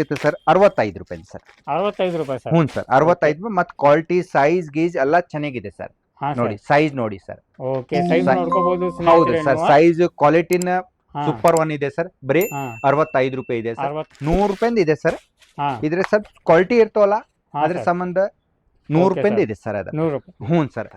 ಇತ್ತು ಸರ್ ಅರವತ್ತೈದು ರೂಪಾಯಿ ಸರ್. ಅರವತ್ತೈದು ರೂಪಾಯಿ ಸರ್. ಹ್ಞೂ ಸರ್ ಅರವತ್ತೈದು ಮತ್ತೆ ಕ್ವಾಲಿಟಿ ಸೈಜ್ ಗೀಜ್ ಎಲ್ಲ ಚೆನ್ನಾಗಿದೆ ಸರ್. ನೋಡಿ ಸೈಜ್ ನೋಡಿ ಸರ್. ಓಕೆ ಸೈಜ್ ನೋಡ್ಕೋಬಹುದು ಹೌದು ಸರ್ ಸೈಜ್ ಕ್ವಾಲಿಟಿನ ಸೂಪರ್ ಒನ್ ಇದೆ ಸರ್. ಬರೀ ಅರವತ್ತೈದು ರೂಪಾಯಿ ಇದೆ ಸರ್. ನೂರು ರೂಪಾಯಿಂದ ಇದೆ ಸರ್. ಇದ್ರ ಸ್ವಲ್ಪ ಕ್ವಾಲಿಟಿ ಇರ್ತವಲ್ಲ ಅದ್ರ ಸಂಬಂಧ ನೂರು ರೂಪಾಯಿಂದ ಇದೆ ಸರ್ ಅದು. ರೂಪಾಯಿ. ಹ್ಞೂ ಸರ್.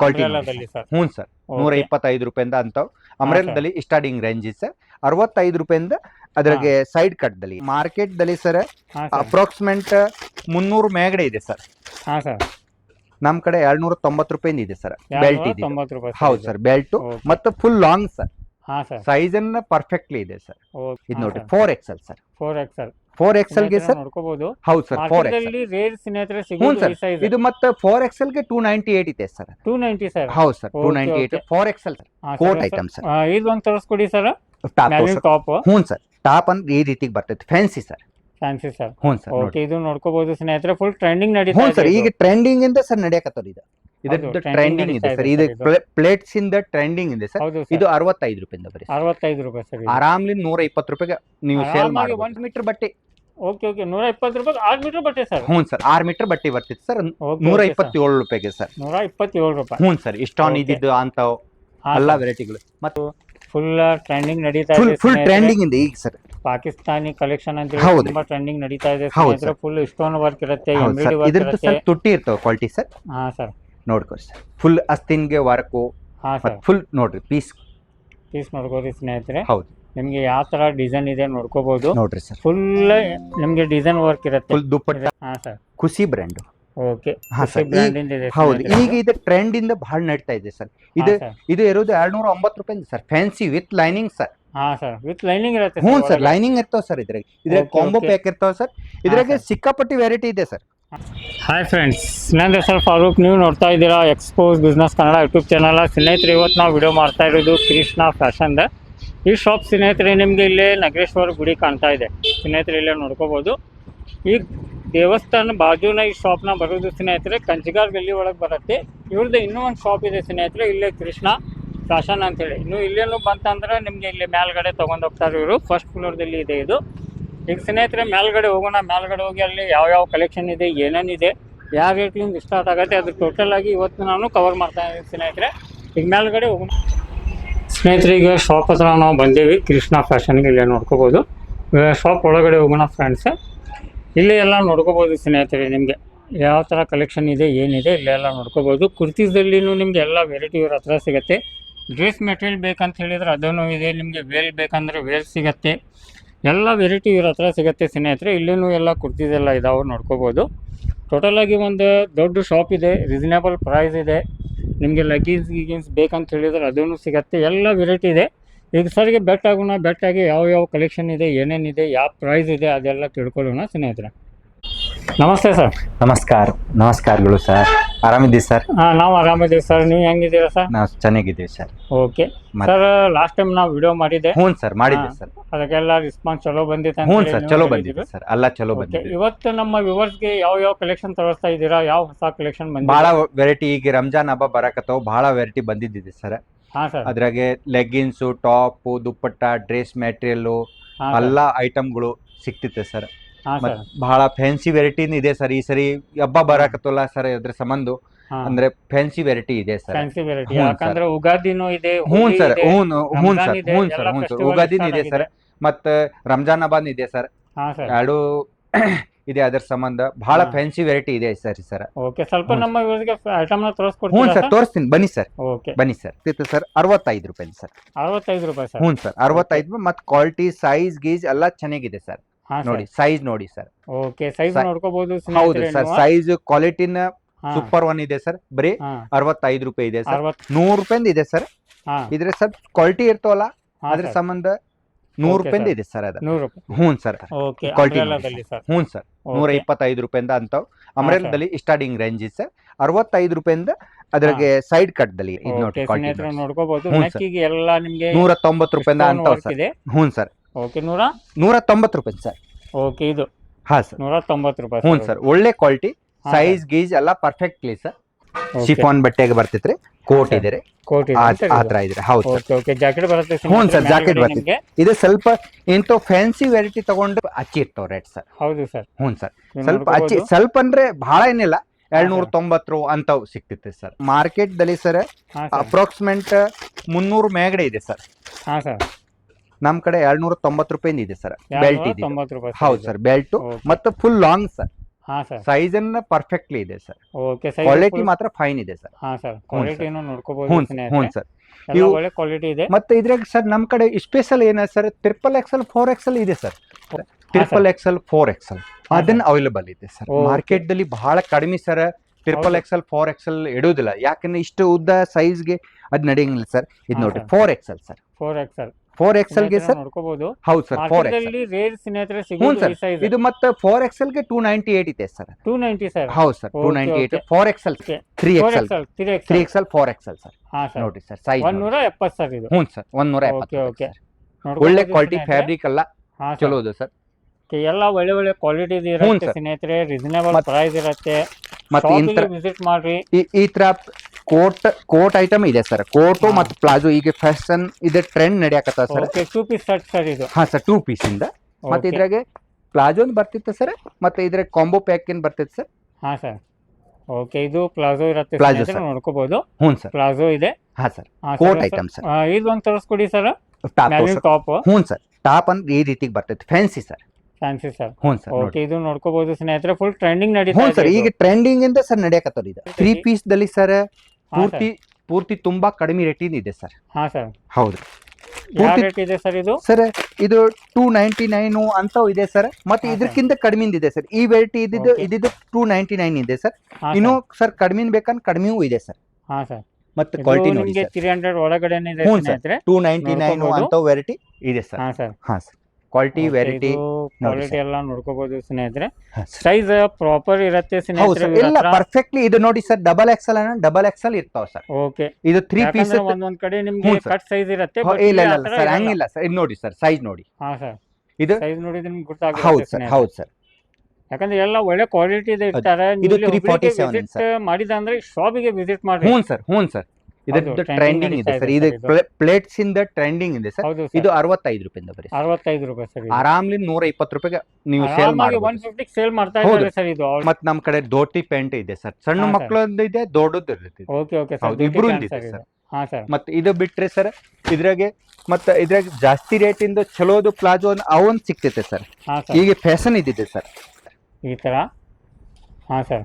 Quality sir. ಹ್ಞೂ ಸರ್. ನೂರ ಇಪ್ಪತ್ತೈದು ರೂಪಾಯಿಂದ ಅಂತಾವ್ ಅಮರೇಲದಲ್ಲಿ ಸ್ಟಾರ್ಟಿಂಗ್ ರೇಂಜ್ ಇದೆ ಸರ್. ಅರವತ್ತೈದು ರೂಪಾಯಿಂದ ಅದ್ರಾಗೆ ಸೈಡ್ ಕಟ್ ದಲ್ಲಿ ಮಾರ್ಕೆಟ್ ದಲ್ಲಿ ಸರ್ ಸರ್ ಅಪ್ರಾಕ್ಸಿಮೇಟ್ ಮುನ್ನೂರು ಮೇಗಡೆ ಇದೆ ಸರ್ ಹಾ ಸರ್ ನಮ್ ಕಡೆ ಎರಡ್ನೂರ ತೊಂಬತ್ತು ರೂಪಾಯಿಂದ ಇದೆ ಸರ್ ಬೆಲ್ಟ್ ಇದೆ. ತೊಂಬತ್ತು ರೂಪಾಯಿ ಹೌದು ಸರ್ ಬೆಲ್ಟ್ ಮತ್ತೆ ಫುಲ್ ಲಾಂಗ್ ಸರ್ ಹಾ ಸರ್ ಸೈಜ್ ಅನ್ನ ಪರ್ಫೆಕ್ಟ್ಲಿ ಇದೆ ಸರ್ ಇದು ನೋಡಿ four XL sir four XL four ಎಕ್ಸೆಲ್ಗೆ sir ನೋಡ್ಕೋಬಹುದು ಹೌದು ಸರ್ ಫೋರ್ ಎಕ್ಸೆಲ್ ರೇರ್ ಸ್ನೇಹಿತರೆ ಹ್ಞೂ ಸರ್ ಇದು ಮತ್ತೆ ಫೋರ್ ಎಕ್ಸೆಲ್ಗೆ ಟೂ ನೈಂಟಿ ಏಟ್ ಇದೆ ಸರ್ ಟೂ ನೈಂಟಿ ಸರ್ ಹೌದು sir two ninety eight four XL coat item sir ಇದು ಒಂದು ತರಿಸ್ಕೊಡಿ ಸರ್ ಟಾಪ್ ಹ್ಞೂ ಸರ್ ಟಾಪ್ ಅಂತ ಈ ರೀತಿ ಬರ್ತೈತಿ. ಫ್ಯಾನ್ಸಿ ಸರ್ ಫ್ಯಾನ್ಸಿ ಸರ್ ಹ್ಞೂ ಸರ್ ಓಕೆ ಇದು ನೋಡ್ಕೋಬಹುದು ಸ್ನೇಹಿತರೆ ಫುಲ್ ಟ್ರೆಂಡಿಂಗ್ ನಡೀತಾ ಹ್ಞೂ ಸರ್ ಈಗ ಟ್ರೆಂಡಿಂಗ್ ಇಂದ ಸರ್ ನಡೆಯಕತ್ತದ ಇದು. ಹೌದು, ಟ್ರೆಂಡಿಂಗ್ ಇದೆ ಸರ್ ಇದೆ. ಪ್ಲೇಟ್ಸ್ ಇಂದ. ಟ್ರೆಂಡಿಂಗ್ ಇದೆ ಸರ್ ಇದು ಅರವತ್ತೈದು ರೂಪಾಯಿಂದ ಬರೀ ಅರವತ್ತೈದು ರೂಪಾಯಿ ಸರ್ ಆರಾಮ್ಲಿ ನೂರ ಇಪ್ಪತ್ತು ರೂಪಾಯಿಗೆ ನೀವು ಸೇಲ್ ಮಾಡಿ ಒಂದ್ ಮೀಟರ್ ಬಟ್ಟೆ. ಓಕೆ ಓಕೆ ನೂರ ಇಪ್ಪತ್ತು ರೂಪಾಯಿ ಆರು ಮೀಟರ್ ಬಟ್ಟೆ ಸರ್ ಹ್ಞೂ ಸರ್ ಆರು ಮೀಟರ್ ಬಟ್ಟೆ ಬರ್ತಿತ್ತು ಸರ್ ನೂರ. ಇಪ್ಪತ್ತೇಳು ರೂಪಾಯಿಗೆ ಸರ್ ನೂರ ಇಪ್ಪತ್ತೇಳು ರೂಪಾಯಿ. ಹ್ಞೂ ಸರ್ ಇಷ್ಟಾನ್. ಇದ್ದಿದ್ದು ಅಂತಾವ್ ಎಲ್ಲ ವೆರೈಟಿಗಳು ಮತ್ತು ಫುಲ್ ಟ್ರೆಂಡಿಂಗ್ ನಡೀತಾ ಫುಲ್ ಇದೆ ಫುಲ್. ಟ್ರೆಂಡಿಂಗ್ ಇದೆ ಈಗ ಸರ್. ಪಾಕಿಸ್ತಾನಿ ಕಲೆಕ್ಷನ್ ಅಂತ ಹೇಳಿ ಹೌದು. ತುಂಬಾ ಟ್ರೆಂಡಿಂಗ್ ನಡೀತಾ ಇದೆ ಹೌದು, ಸ್ನೇಹಿತರೆ. ಫುಲ್ ಸ್ಟೋನ್ ವರ್ಕ್ ಇರುತ್ತೆ ಹೌದು ಎಂಬ್ರಾಯ್ಡಿ ಸರ್. ವರ್ಕ್ ಇದ್ರದ್ದು ಇರುತ್ತೆ. ಸರ್ ತುಟ್ಟಿ ಇರುತ್ತೆ ಕ್ವಾಲಿಟಿ ಸರ್. ಹಾ ಸರ್. ನೋಡ್ಕೋ ಸರ್. ಫುಲ್ ಅಸ್ತಿನ್ಗೆ ವರ್ಕು ಹಾ ಸರ್. ಮತ್ತು ಫುಲ್ ನೋಡ್ರಿ ಪೀಸ್ ಪೀಸ್ ನೋಡ್ಕೋರಿ ಸ್ನೇಹಿತರೆ. ಹೌದು. ನಿಮ್ಗೆ ಯಾವ ತರ ಡಿಸೈನ್ ಇದೆ ನೋಡ್ಕೋಬಹುದು ನೋಡ್ರಿ ಸರ್. ಫುಲ್ ನಿಮ್ಗೆ ಡಿಸೈನ್ ವರ್ಕ್ ಇರುತ್ತೆ. ಫುಲ್ ದುಪ್ಪಟ್ಟ. ಹಾ ಸರ್. ಖುಷಿ ಬ್ರ್ಯಾಂಡ್ ಹಾ ಸರ್ ಹೌದು ಈಗ ಇದು ಟ್ರೆಂಡ್ ಇಂದ ಬಹಳ ನಡೀತಾ ಇದೆ ಸರ್. ಇದು ಇದು ಇರೋದು ಎರಡ್ನೂರ ಒಂಬತ್ತು ರೂಪಾಯಿ sir fancy with lining sir. ಹಾ ಸರ್ ವಿತ್ ಲೈನಿಂಗ್ ಇರುತ್ತೆ ಹ್ಞೂ ಸರ್ ಲೈನಿಂಗ್ ಇರ್ತಾವ ಸರ್ ಇದ್ರಾಗ. ಇದ್ರಾಗ ಕಾಂಬೋ ಪ್ಯಾಕ್ ಇರ್ತಾವ ಸರ್. ಇದ್ರಾಗ. ಸಿಕ್ಕಾಪಟ್ಟಿ ವೆರೈಟಿ ಇದೆ ಸರ್. ಹಾಯ್ ಫ್ರೆಂಡ್ಸ್ ನನ್ನ ಸರ್ ಫಾರೂಕ್. ನೀವು ನೋಡ್ತಾ ಇದ್ದೀರಾ expose business Kannada YouTube channel ಸ್ನೇಹಿತರೆ ಇವತ್ತು ನಾವು ವಿಡಿಯೋ ಮಾಡ್ತಾ ಇರೋದು ಕೃಷ್ಣ ಫ್ಯಾಷನ್ದ ಈ ಶಾಪ್ ಸ್ನೇಹಿತರೆ ನಿಮಗೆ ಇಲ್ಲೇ ನಗರೇಶ್ವರ ಗುಡಿ ಕಾಣ್ತಾ ಇದೆ. ಸ್ನೇಹಿತರೆ ಇಲ್ಲೇ ನೋಡ್ಕೋಬೋದು. ಈ ದೇವಸ್ಥಾನ ಬಾಜುನ ಈ ಶಾಪ್ನ ಬರೋದು ಸ್ನೇಹಿತರೆ ಕಂಚಿಗಾರ್ ಗಲ್ಲಿ ಒಳಗೆ ಬರುತ್ತೆ. ಇವ್ರದ್ದು ಇನ್ನೂ ಒಂದು ಶಾಪ್ ಇದೆ ಸ್ನೇಹಿತರೆ, ಇಲ್ಲೇ ಕೃಷ್ಣ ಫ್ಯಾಷನ್ ಅಂತೇಳಿ. ಇನ್ನು ಇಲ್ಲೇನು ಬಂತಂದ್ರೆ ನಿಮಗೆ ಇಲ್ಲಿ ಮೇಲ್ಗಡೆ ತೊಗೊಂಡು ಹೋಗ್ತಾರೆ ಇವರು. ಫಸ್ಟ್ ಫ್ಲೋರ್ದಲ್ಲಿ ಇದೆ ಇದು. ಈಗ ಸ್ನೇಹಿತರೆ, ಮೇಲ್ಗಡೆ ಹೋಗೋಣ, ಮೇಲ್ಗಡೆ ಹೋಗಿ ಅಲ್ಲಿ ಯಾವ ಯಾವ ಕಲೆಕ್ಷನ್ ಇದೆ ಏನೇನಿದೆ ಯಾವ ರೇಟ್ಲಿಂದ ಸ್ಟಾರ್ಟ್ ಆಗುತ್ತೆ ಅದು ಟೋಟಲ್ ಆಗಿ ಇವತ್ತು ನಾನು ಕವರ್ ಮಾಡ್ತಾ ಇದ್ದೀನಿ ಸ್ನೇಹಿತರೆ. ಈಗ ಮೇಲ್ಗಡೆ ಹೋಗೋಣ. ಸ್ನೇಹಿತರೆ, ಈಗ ಶಾಪ್ ಹತ್ರ ನಾವು ಬಂದೀವಿ. ಕೃಷ್ಣ ಫ್ಯಾಷನ್ಗೆ ಇಲ್ಲೇ ನೋಡ್ಕೋಬೋದು. ಶಾಪ್ ಒಳಗಡೆ ಹೋಗೋಣ ಫ್ರೆಂಡ್ಸ್ ಇಲ್ಲಿ ಎಲ್ಲ ನೋಡ್ಕೋಬೋದು ಸ್ನೇಹಿತರೆ ನಿಮಗೆ. ಯಾವ ಥರ ಕಲೆಕ್ಷನ್ ಇದೆ, ಏನಿದೆ ಇಲ್ಲೆಲ್ಲ ನೋಡ್ಕೋಬೋದು. ಕುರ್ತೀಸಲ್ಲಿನೂ ನಿಮಗೆ ಎಲ್ಲ ವೆರೈಟಿ ಇವ್ರ ಹತ್ರ ಸಿಗುತ್ತೆ. ಡ್ರೆಸ್ ಮೆಟೀರಿಯಲ್ ಬೇಕಂತ ಹೇಳಿದ್ರೆ ಅದನ್ನು ಇದೆ, ನಿಮಗೆ ವೇಲ್ ಬೇಕಂದರೆ ವೇಲ್ ಸಿಗುತ್ತೆ. ಎಲ್ಲ ವೆರೈಟಿ ಇವ್ರ ಹತ್ರ ಸಿಗುತ್ತೆ ಸ್ನೇಹಿತರೆ. ಇಲ್ಲಿನೂ ಎಲ್ಲ ಕುರ್ತೀಸೆಲ್ಲ ಇದಾವೆ, ನೋಡ್ಕೋಬೋದು. ಟೋಟಲಾಗಿ ಒಂದು ದೊಡ್ಡ ಶಾಪ್ ಇದೆ ರೀಸನೇಬಲ್ ಪ್ರೈಸ್ ಇದೆ. ನಿಮಗೆ ಲಗೇಜ್ ಗಿಗೀನ್ಸ್ ಬೇಕಂತ ಹೇಳಿದ್ರೆ ಅದೂ ಸಿಗುತ್ತೆ. ಎಲ್ಲ ವೆರೈಟಿ ಇದೆ. ಈಗ ಸರ್ಗೆ ಬೆಟ್ ಆಗೋಣ ಬೆಟ್ ಆಗಿ ಯಾವ ಯಾವ ಕಲೆಕ್ಷನ್ ಇದೆ ಏನೇನಿದೆ ಯಾವ ಪ್ರೈಸ್ ಇದೆ ಅದೆಲ್ಲ ತಿಳ್ಕೊಳ್ಳೋಣ ಸ್ನೇಹಿತರೆ. ನಮಸ್ತೆ ಸರ್ ನಮಸ್ಕಾರ ನಮಸ್ಕಾರಗಳು ಸರ್ ಆರಾಮಿದ್ದೀವಿ ಸರ್ ಹಾಂ ನಾವು ಆರಾಮಿದ್ದೀವಿ ಸರ್ ನೀವು ಹೆಂಗಿದ್ದೀರಾ ಸರ್ ನಾವು ಚೆನ್ನಾಗಿದ್ದೀವಿ ಸರ್ ಓಕೆ ಮತ್ತೆ- ಸರ್ ಲಾಸ್ಟ್ ಟೈಮ್ ನಾವು ವಿಡಿಯೋ ಮಾಡಿದ್ದೆ. ಹ್ಞೂ ಸರ್ ಮಾಡಿದ್ದೆ ಹಾ. ಸರ್ ಅದಕ್ಕೆಲ್ಲ ರೆಸ್ಪಾನ್ಸ್ ಚಲೋ ಬಂದಿದೆ ಅಂತ ಹ್ಞೂ ಹೇಳಿ ಸರ್ ನೀವು ಚಲೋ. ಬಂದಿದೆ ಸರ್ ಎಲ್ಲ ಚಲೋ ಬಂದಿದೆ ಇವತ್ತು ನಮ್ಮ ವ್ಯೂವರ್ಸ್ಗೆ ಯಾವ ಯಾವ ಕಲೆಕ್ಷನ್ ತೋರಿಸ್ತಾ ಇದ್ದೀರಾ? ಯಾವ ಹೊಸ ಕಲೆಕ್ಷನ್ ಬಹಳ ಭಾಳ ವೆರೈಟಿ ಈಗ ರಂಜಾನ್ ಹಬ್ಬ ಬರಕತ್ತವು ಬಹಳ ವೆರೈಟಿ ಬಂದಿದ್ದಿದೆ ಸರ್ ಅದ್ರಾಗೆ ಲೆಗ್ಗಿನ್ಸು ಟಾಪ್ ದುಪ್ಪಟ್ಟ ಡ್ರೆಸ್ ಮೆಟೀರಿಯಲ್ ಎಲ್ಲಾ ಐಟಮ್ಗಳು ಸಿಕ್ತಿತ್ತೆ ಸರ್. ಬಹಳ ಫ್ಯಾನ್ಸಿ ವೆರೈಟಿ ಇದೆ ಸರ್. ಈ ಸರಿ ಹಬ್ಬ ಬರಾಕತ್ತಲ್ಲ ಸರ್ ಅದ್ರ ಸಂಬಂಧ. ಅಂದ್ರೆ ಫ್ಯಾನ್ಸಿ ವೆರೈಟಿ ಇದೆ ಸರ್. ಫ್ಯಾನ್ಸಿ ವೆರೈಟಿ ಯಾಕಂದ್ರೆ ಉಗಾದಿನೂ ಇದೆ ಹ್ಞೂ ಸರ್. ಹ್ಞೂ ಹ್ಞೂ ಸರ್. ಹ್ಞೂ ಸರ್. ಹ್ಞೂ ಸರ್. ಉಗಾದಿನ ಇದೆ ಸರ್. ಮತ್ತ ರಂಜಾನ್ ಹಬ್ಬನೂ ಇದೆ ಸರ್. ಎರಡು ಇದೆ ಅದರ ಸಂಬಂಧ. ಬಹಳ ಫ್ಯಾನ್ಸಿ ವೆರೈಟಿ ಇದೆ ಸರ್ ಸರ್. ಓಕೆ ಸ್ವಲ್ಪ ನಮ್ಮ ಐಟಮ್ನ ಹ್ಞೂ ತೋರಿಸ್ಕೊಡ್ತೀರಾ ಸರ್? ತೋರಿಸ್ತೀನಿ. ಬನ್ನಿ ಸರ್. ಓಕೆ. ಬನ್ನಿ ಸರ್. ಇತ್ತು ಸರ್ ಅರವತ್ತೈದು ರೂಪಾಯಿ ಸರ್. ಅರವತ್ತೈದು ರೂಪಾಯಿ ಸರ್. ಹ್ಞೂ ಸರ್ ಅರವತ್ತೈದು ಮತ್ತು ಕ್ವಾಲಿಟಿ ಸೈಜ್ ಗೀಜ್ ಎಲ್ಲ ಚೆನ್ನಾಗಿದೆ ಸರ್. ನೋಡಿ ಸೈಜ್ ನೋಡಿ ಸರ್. ಓಕೆ ಸೈಜ್ ನೋಡ್ಕೋಬಹುದು ಹೌದು ಸರ್ ಸೈಜ್ ಕ್ವಾಲಿಟಿನ ಸೂಪರ್ ಒನ್ ಇದೆ ಸರ್. ಬರೀ ಅರವತ್ತೈದು ರೂಪಾಯಿ ಇದೆ ಸರ್. ನೂರು ರೂಪಾಯಿಂದ ಇದೆ ಸರ್. ಇದ್ರೆ ಸರ್ ಕ್ವಾಲಿಟಿ ಇರ್ತವಲ್ಲ? ಅದ್ರ ಸಂಬಂಧ ನೂರು ರೂಪಾಯಿಂದ ಇದೆ ಸರ್ ಅದು. ನೂರು ರೂಪಾಯಿ. ಹ್ಞೂ ಸರ್ ಓಕೆ ಕ್ವಾಲಿಟಿ ಅಂಬ್ರೆಲಾದಲ್ಲಿ ಸರ್ ಹ್ಞೂ ಸರ್ ನೂರ ಇಪ್ಪತ್ತೈದು ರೂಪಾಯಿಂದ ಅಂತಾವ್. ಅಮರೇಲದಲ್ಲಿ ಸ್ಟಾರ್ಟಿಂಗ್ ರೇಂಜ್ ಇದೆ ಸರ್ ಅರವತ್ತೈದು ರೂಪಾಯಿಂದ ಅದ್ರಾಗೆ ಸೈಡ್ ಕಟ್ದಲ್ಲಿ ಇದು ನೋಡಿ ಸ್ನೇಹಿತರೆ. ನೋಡ್ಕೋಬಹುದು. ನೆಕ್ಕಿಗೆ ಎಲ್ಲ ನಿಮ್ಗೆ ನೂರ ತೊಂಬತ್ತು ರೂಪಾಯಿಂದ ಅಂತಾವ್ ಸರ್ ಹ್ಞೂ ಸರ್ ಓಕೆ ನೂರ? ನೂರ ತೊಂಬತ್ತು ರೂಪಾಯಿ ಸರ್ ಓಕೆ ಇದು. ಹಾ ಸರ್ ನೂರ ತೊಂಬತ್ತು ರೂಪಾಯಿ ಹ್ಞೂ ಸರ್ ಒಳ್ಳೆ ಕ್ವಾಲಿಟಿ ಸೈಜ್ ಗೀಜ್ ಎಲ್ಲ ಪರ್ಫೆಕ್ಟ್ಲಿ ಸರ್. ಶಿಫಾನ್ ಬಟ್ಟೆಗೆ ಬರ್ತೈತ್ರಿ? ಕೋಟ್. ಇದೆ ರೀ ಕೋಟ್ ಇದೆ. ಆ sir ಆ ತರ ಇದೆ ಹೌದು ಸರ್. ಜಾಕೆಟ್ ಬರುತ್ತೆ ಹ್ಞೂ jacket ಮೇಲ್ಗಡೆ ಬರ್ತೈತೆ. ಇದು ಸ್ವಲ್ಪ ಇಂಥ ಫ್ಯಾನ್ಸಿ ವೆರೈಟಿ ತಗೊಂಡು ಅಚ್ಚಿ ಇರ್ತಾವ ರೇಟ್ ಸರ್. ಹೌದು ಸರ್. ಹ್ಞೂ ಸರ್. ಸ್ವಲ್ಪ ಅಚ್ಚಿ ಸ್ವಲ್ಪ ಅಂದ್ರೆ ಬಹಳ ಏನಿಲ್ಲ. ಏಳ್ನೂರ ತೊಂಬತ್ತು ಅಂತವ್ ಸಿಕ್ತಿತ್ತು ಸರ್. ಮಾರ್ಕೆಟ್ ದಲ್ಲಿ ಸರ್ ಸರ್. ಅಪ್ರಾಕ್ಸಿಮೇಟ್ ಮುನ್ನೂರು ಮೇಗಡೆ ಇದೆ ಸರ್. ಹಾಂ ಸರ್. ನಮ್ ಕಡೆ ಏಳ್ನೂರ ತೊಂಬತ್ತು ರೂಪಾಯಿ ಇದೆ ಸರ್. ಬೆಲ್ಟ್ ಇದೆ. ಹೌದು ಸರ್ ಬೆಲ್ಟ್ ಮತ್ತು ಫುಲ್ ಲಾಂಗ್ ಸರ್. ಸೈಜ್ ಅನ್ನ ಪರ್ಫೆಕ್ಟ್ಲಿ ಇದೆ ಸರ್. ಓಕೆ ಕ್ವಾಲಿಟಿ ಮಾತ್ರ ಫೈನ್ ಇದೆ ಸರ್. ಹಾ ಸರ್. sir. ಕ್ವಾಲಿಟಿನೂ ನೋಡ್ಕೋಬಹುದು ಹ್ಞೂ ಸರ್ ಇವು- ಒಳ್ಳೆ ಕ್ವಾಲಿಟಿ ಇದೆ. ಮತ್ತೆ ಇದ್ರಾಗ ಸರ್ ನಮ್ ಕಡೆ ಸ್ಪೆಷಲ್ ಏನ sir? Triple XL four XL ಇದೆ sir. Triple XL four XL ಅದನ್ನ ಅವೈಲೇಬಲ್ ಇದೆ ಸರ್. ಮಾರ್ಕೆಟ್ ದಲ್ಲಿ ಬಹಳ ಕಡಿಮೆ sir. Triple. XL four XL ಇಡುವುದಿಲ್ಲ. ಯಾಕಂದ್ರೆ ಇಷ್ಟು ಉದ್ದ ಸೈಜ್ಗೆ ಅದ್ ನಡೆಯಂಗಿಲ್ಲ ಸರ್. ಇದು ನೋಡಿ. Four XL sir. Four XL four ಎಕ್ಸೆಲ್ಗೆ sir? ನೋಡ್ಕೋಬಹುದು ಹೌದು ಸರ್ ಫೋರ್ ಎಕ್ಸೆಲ್ ಮಾರ್ಕೆಟಲ್ಲಿ ರೇರ್ ಸ್ನೇಹಿತರೆ ಹ್ಞೂ ಸಿಗೋದು ಸರ್ ಸೈಜ್ ಇದು ಮತ್ತೆ ಫೋರ್ ಎಕ್ಸೆಲ್ಗೆ ಟೂ ನೈಂಟಿ ಏಟ್ ಇದೆ ಸರ್. Two ninety sir. ಹೌದು sir two ninety eight. Four XL. Three XL three XL four XL sir. ನೋಡಿ ಸರ್ ಸೈಜ್ ಒಂದೂರ ಎಪ್ಪತ್ತು ಸರ್ ಇದು. ಹ್ಞೂ ಸರ್ ಒಂದೂರ ಎಪ್ಪತ್ತು ಓಕೆ ಒಳ್ಳೆ ಕ್ವಾಲಿಟಿ ಫ್ಯಾಬ್ರಿಕ್ ಅಲ್ಲ. ಚಲೋ ಇದೆ ಸರ್. ಎಲ್ಲ ಒಳ್ಳೆ ಒಳ್ಳೆ ಕ್ವಾಲಿಟಿ ಇರುತ್ತೆ ಸ್ನೇಹಿತರೆ. ರೀಸನೇಬಲ್ ಪ್ರೈಸ್ ಇರುತ್ತೆ. ಮತ್ತೆ ವಿಸಿಟ್ ಮಾಡ್ರಿ. ಈ ತರ ಕೋಟ್ ಕೋಟ್ ಐಟಮ್ ಇದೆ ಸರ್ ಕೋಟು. ಮತ್ತು ಪ್ಲಾಜೋ ಈಗ ಫ್ಯಾಷನ್ ಇದೆ trend ನಡೆಯಕತ್ತ sir okay two piece sir ಇದು. ಹಾ ಸರ್ ಟೂ ಪೀಸ್ ಇಂದ. ಮತ್ತೆ. ಇದ್ರಾಗೆ ಪ್ಲಾಜೋನ್ ಬರ್ತಿತ್ತು ಸರ್ ಮತ್ತೆ ಇದ್ರ ಕಾಂಬೋ ಪ್ಯಾಕ್ ಏನ್ ಬರ್ತಿತ್ತು ಸರ್ ಹಾ ಸರ್ ಓಕೆ ಇದು ಪ್ಲಾಜೋ ಇರುತ್ತೆ ಪ್ಲಾಜೋ. ನೋಡ್ಕೋಬಹುದು ಹ್ಞೂ ಸರ್ ಪ್ಲಾಜೋ ಇದೆ. ಹಾ ಸರ್ ಕೋಟ್ ಐಟಮ್ ಸರ್ ಇದು ಒಂದು ತರಿಸ್ಕೊಡಿ ಸರ್ ಟಾಪ್ ಹ್ಞೂ ಸರ್ ಟಾಪ್ ಅಂದ್ರೆ ಈ ರೀತಿ ಬರ್ತೈತೆ. ಫ್ಯಾನ್ಸಿ ಸರ್ ಫ್ಯಾನ್ಸಿ ಸರ್ ಹ್ಞೂ ಸರ್ ಓಕೆ ಇದು ನೋಡ್ಕೋಬಹುದು ಸ್ನೇಹಿತರೆ. ಫುಲ್ ಟ್ರೆಂಡಿಂಗ್ ನಡೀತಾ ಹ್ಞೂ ಸರ್. ಈಗ ಟ್ರೆಂಡಿಂಗ್ ಇಂದ ಸರ್ ನಡೆಯಕತ್ತದ ಇದು. ತ್ರೀ ಪೀಸ್ ದಲ್ಲಿ ಸರ್. ಪೂರ್ತಿ ಪೂರ್ತಿ ತುಂಬಾ ಕಡಿಮೆ ರೇಟಿಂದ ಇದೆ ಸರ್. ಹಾ ಸರ್. ಹೌದು. ಯಾವ ರೇಟ್ ಇದೆ ಸರ್ ಇದು? ಸರ್ ಇದು ಟೂ ನೈಂಟಿ ನೈನ್ ಅಂತ ಇದೆ ಸರ್. ಮತ್ತೆ. ಇದಕ್ಕಿಂತ ಕಡಿಮೆ ಇದೆ ಸರ್. ಈ ವೆರೈಟಿ ಇದ್ದಿದ್ದು. ಇದ್ದಿದ್ದು ಟೂ ನೈಂಟಿ ನೈನ್ ಇದೆ ಸರ್. ಇನ್ನು ಸರ್ ಕಡಿಮೆ ಬೇಕಂದ್ರೆ ಕಡಿಮೆಯೂ ಇದೆ ಸರ್. ಹಾ ಸರ್. ಮತ್ತೆ ಕ್ವಾಲಿಟಿ ನೋಡಿ ತ್ರೀ ಹಂಡ್ರೆಡ್ ಸ್ನೇಹಿತರೆ. Two ninety nine. ಅಂತ ವೆರೈಟಿ ಇದೆ ಸರ್. ಹಾ ಸರ್. ಹಾ ಸರ್. Quality variety quality. ಎಲ್ಲ ನೋಡ್ಕೋಬಹುದು ಸ್ನೇಹಿತರೆ. ಸೈಜ್ ಪ್ರಾಪರ್ ಇರುತ್ತೆ ಹೌದು ಸ್ನೇಹಿತರೆ ಇಲ್ಲ ಪರ್ಫೆಕ್ಟ್ಲಿ ಇದು ನೋಡಿ ಸರ್ ಡಬಲ್ ಎಕ್ಸೆಲ್ ಅನ್ನ ಡಬಲ್ ಎಕ್ಸೆಲ್ ಇರ್ತಾವ ಸರ್ ಓಕೆ ಇದು ತ್ರೀ ಪೀಸ್ ಒಂದೊಂದು ಕಡೆ ನಿಮ್ಗೆ ಕಟ್ ಸೈಜ್ ಇರುತ್ತೆ ಇಲ್ಲ ಇಲ್ಲ ಸರ್. ಹಂಗಿಲ್ಲ ಸರ್ ಇದು ನೋಡಿ ಸರ್ ಸೈಜ್ ನೋಡಿ. ಹಾ ಸರ್ ಇದು ಸೈಜ್ ನೋಡಿದ್ರೆ ನಿಮ್ಗೆ ಹೌದು ಗೊತ್ತಾಗುತ್ತೆ ಸರ್ ಹೌದು ಸರ್ ಯಾಕಂದ್ರೆ ಎಲ್ಲ ಒಳ್ಳೆ ಕ್ವಾಲಿಟಿ ಇರ್ತಾರೆ. ಇದು 347 ಸರ್ ಮಾಡಿದ ಅಂದ್ರೆ ಶಾಪಿಗೆ ವಿಸಿಟ್ ಮಾಡಿ ಹ್ಞೂ ಸರ್ ಹ್ಞೂ ಸರ್ ಹೌದು, ಇದು ಟ್ರೆಂಡಿಂಗ್ ಇದೆ ಸರ್. ಇದೆ. ಪ್ಲೇಟ್ಸ್ ಇಂದ. ಟ್ರೆಂಡಿಂಗ್ ಇದೆ ಸರ್. ಇದು ಅರವತ್ತೈದು ರೂಪಾಯಿಂದ ಬರೀ. ಅರವತ್ತೈದು ರೂಪಾಯಿ ಸರ್ ಆರಾಮ್ಲಿ ನೂರ ಇಪ್ಪತ್ತು ರೂಪಾಯಿಗೆ ನೀವು ಸೇಲ್ ಮಾಡಿ ಒನ್ ಸೇಲ್ ಮಾಡ್ತಾ. ಇದ್ದಾರೆ ಸರ್ ಇದು. ಮತ್ ನಮ್ಮ ಕಡೆ ಧೋತಿ ಪ್ಯಾಂಟ್ ಇದೆ ಸರ್. ಸಣ್ಣ. ಮಕ್ಕಳದ್ದು ಇದೆ ದೊಡ್ಡದು ಇರ್ತೈತಿ ಓಕೆ ಓಕೆ ಸರ್. ಇಬ್ರು ಇದೆ ಸರ್ sir. ಇದು ಹಾ ಸರ್. ಬಿಟ್ರೆ ಇದ್ರಾಗೆ ಮತ್ತ ಇದ್ರಾಗ ಜಾಸ್ತಿ ರೇಟ್ ಇಂದ ಚಲೋದು ಪ್ಲಾಜೋ ಅವನ್ ಸಿಗ್ತೈತೆ ಸರ್. ಈಗ ಫ್ಯಾಷನ್ ಇದ್ದಿದೆ ಸರ್. ಈ ತರ? ಹಾ ಸರ್.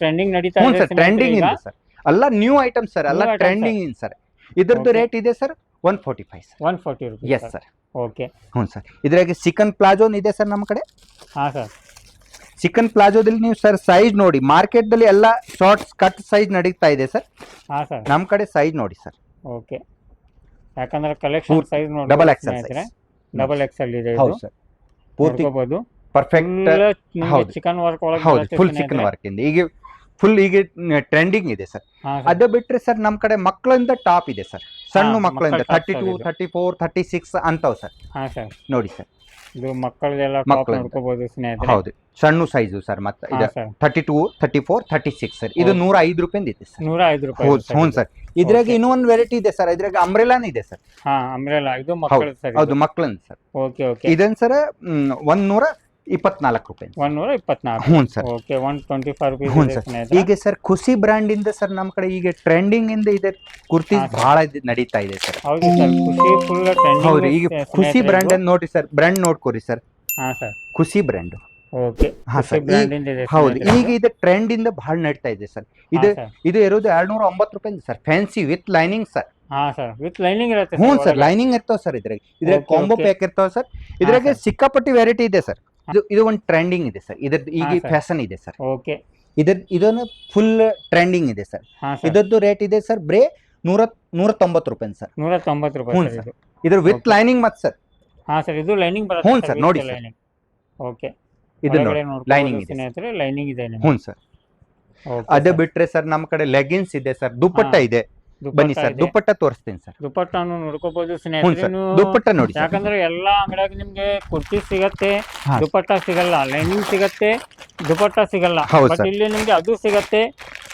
ಟ್ರೆಂಡಿಂಗ್ ನಡೀತಾ ಇದೆ ಸರ್ ಟ್ರೆಂಡಿಂಗ್ ಇದೆ ಸರ್. ಎಲ್ಲ ನ್ಯೂ ಐಟಮ್ ಸರ್ ಎಲ್ಲ New item, trending in sir ಇದ್ರದ್ದು Okay. ರೇಟ್ ಇದೆ sir one forty five sir one forty yes sir okay ಹ್ಞೂ ಸರ್ ಇದ್ರಾಗೆ ಚಿಕನ್ ಪ್ಲಾಜೋನ್ ಇದೆ ಸರ್ ನಮ್ಮ ಕಡೆ? ಹಾಂ ಸರ್ ಚಿಕನ್ ಪ್ಲಾಜೋದಲ್ಲಿ ನೀವು ಸರ್ ಸೈಜ್ ನೋಡಿ ಮಾರ್ಕೆಟ್ದಲ್ಲಿ ಎಲ್ಲ ಶಾರ್ಟ್ಸ್ ಕಟ್ ಸೈಜ್ ನಡೀತಾ ಇದೆ ಸರ್ ಹಾಂ ಸರ್ ನಮ್ಮ ಕಡೆ ಸೈಜ್ ನೋಡಿ ಸರ್ ಓಕೆ ಯಾಕಂದ್ರೆ ಕಲೆಕ್ಷನ್ ಪೂರ್ತಿ ಸೈಜ್ ನೋಡಿ ಡಬಲ್ ಎಕ್ಸ್ ಡಬಲ್ ಎಕ್ಸೆಲ್ ಇದೆ ಹೌದು ಸರ್ ಪೂರ್ತಿ ನೋಡ್ಕೋಬಹುದು ಪರ್ಫೆಕ್ಟ್ ಹೌದು. ಚಿಕನ್ ವರ್ಕ್ ಒಳಗೆ ಹೌದು ಫುಲ್ ಚಿಕನ್ ವರ್ಕ್ ಇಂದ. ಈಗ ಫುಲ್ ಈಗ ಟ್ರೆಂಡಿಂಗ್ ಇದೆ ಸರ್. ಅದು ಬಿಟ್ರೆ ಸರ್ ನಮ್ಮ ಕಡೆ ಮಕ್ಕಳಿಂದ ಟಾಪ್ ಇದೆ ಸರ್ ಸಣ್ಣ ಮಕ್ಕಳಿಂದ thirty two thirty four thirty six ಅಂತವ್ sir ನೋಡಿ ಸರ್ ಇದು ಮಕ್ಕಳದೆಲ್ಲ ಟಾಪ್ ಮಕ್ಕಳಿಂದ. ನೋಡ್ಕೋಬಹುದು ಸ್ನೇಹಿತರೆ. ಹೌದು. ಸಣ್ಣ ಸೈಜು ಸರ್ ಮತ್ತೆ ತರ್ಟಿ ಇದು thirty thirty two thirty four thirty six sir ಇದು. ನೂರ ಐದು ರೂಪಾಯಿಂದ ಇದೆ ಸರ್ ನೂರ ಐದು ರೂಪಾಯಿ ಹೌದು ಹ್ಞೂ ಸರ್ ಇದ್ರಾಗ. ಇನ್ನೂ ಒಂದು ವೆರೈಟಿ ಇದೆ ಸರ್ ಇದ್ರಾಗ ಅಂಬ್ರೆಲಾನ್ ಇದೆ ಸರ್ ಹಾ ಅಂಬ್ರೆಲಾ ಇದು ಮಕ್ಕಳ ಸರ್ ಹೌದು ಮಕ್ಕಳಿಂದ ಸರ್ ಓಕೆ ಓಕೆ ಇದನ್ ಸರ್ ಒಂದ್ ನೂರ ಇಪ್ಪತ್ನಾಲ್ಕು ರೂಪಾಯಿ. ಒನ್ ನೂರ ಇಪ್ಪತ್ನಾಲ್ಕು. ಹ್ಞೂ sir. Okay one twenty five rupees ಹ್ಞೂ ಇದೆ ಸರ್. ಈಗ ಸರ್ ಖುಷಿ ಬ್ರ್ಯಾಂಡ್ ಇಂದ ಸರ್ ನಮ್ಮ ಕಡೆ ಈಗ ಟ್ರೆಂಡಿಂಗ್ ಇಂದ ಇದೆ ಕುರ್ತಿ ಬಹಳ ಇದು ನಡೀತಾ ಇದೆ ಸರ್. ಹೌದು ಸರ್ ಖುಷಿ ಫುಲ್ ಹೌದು ಈಗ ಖುಷಿ ಬ್ರ್ಯಾಂಡ್ ಅಂತ ನೋಡಿ ಸರ್ ಬ್ರ್ಯಾಂಡ್ ನೋಡ್ಕೊರಿ ಸರ್. ಹಾಂ ಸರ್. ಖುಷಿ ಬ್ರ್ಯಾಂಡ್ ಓಕೆ ಹೌದು ಈಗ ಇದು ಟ್ರೆಂಡ್ ಇಂದ ಬಹಳ ನಡೀತಾ ಇದೆ ಸರ್. ಇದು ಇದು ಇರೋದು ಎರಡ್ನೂರ ಒಂಬತ್ತು ರೂಪಾಯಿ sir fancy with lining sir. ಹಾ ಸರ್ ವಿತ್ ಲೈನಿಂಗ್ ಇರುತ್ತೆ ಹ್ಞೂ ಸರ್ ಲೈನಿಂಗ್ ಇರ್ತಾವ ಸರ್ ಇದ್ರಾಗ. ಇದ್ರಾಗ ಕಾಂಬೋ. ಪ್ಯಾಕ್ ಇರ್ತಾವ ಸರ್. ಇದ್ರಾಗ. ಸಿಕ್ಕಾಪಟ್ಟಿ ವೆರೈಟಿ ಇದೆ ಸರ್. ಇದು ಇದು ಒಂದು ಟ್ರೆಂಡಿಂಗ್ ಇದೆ ಸರ್. ಇದ್ರ ಈಗ ಫ್ಯಾಷನ್ ಇದೆ ಸರ್. ಓಕೆ. ಇದರ ಇದನ್ನು ಫುಲ್ ಟ್ರೆಂಡಿಂಗ್ ಇದೆ ಸರ್. ಹಾ ಸರ್. ಇದದ್ದು ರೇಟ್ ಇದೆ ಸರ್ ಬ್ರೇ ನೂರ ನೂರ ತೊಂಬತ್ತು ರೂಪಾಯಿ ಸರ್. ನೂರ ತೊಂಬತ್ತು ರೂಪಾಯಿ ಸರ್ ಇದು. ಇದ್ರ ವಿತ್ ಲೈನಿಂಗ್ ಮತ್ತೆ ಸರ್. ಹಾ ಸರ್ ಇದು ಲೈನಿಂಗ್ ಹ್ಞೂ ಸರ್ ನೋಡಿ. Lining okay. ಇದು ನೋಡಿ lining ಇದೆ, ಲೈನಿಂಗ್ ಇದೆ ಹ್ಞೂ ಸರ್. ಅದೇ ಬಿಟ್ರೆ ಸರ್ ನಮ್ಮ ಕಡೆ ಲೆಗಿನ್ಸ್ ಇದೆ ಸರ್ ದುಪ್ಪಟ್ಟ ಇದೆ. ಬನ್ನಿ ಸರ್ ದುಪ್ಪಟ್ಟ ತೋರಿಸ್ತೀನಿ ಸರ್. ದುಪ್ಪಟ್ಟನು ನೋಡ್ಕೋಬಹುದು ಸ್ನೇಹಿತರೆ. ದುಪ್ಪಟ್ಟ ನೋಡಿ ಯಾಕಂದ್ರೆ ಎಲ್ಲಾ ಅಂಗಡಿಯಾಗ ನಿಮ್ಗೆ ಕುರ್ತಿ ಸಿಗತ್ತೆ ದುಪ್ಪಟ್ಟ ಸಿಗಲ್ಲ ಲೈನಿಂಗ್ ಸಿಗತ್ತೆ ದುಪ್ಪಟ್ಟ ಸಿಗಲ್ಲ. ಬಟ್ ಇಲ್ಲಿ ನಿಮ್ಗೆ ಅದು ಸಿಗತ್ತೆ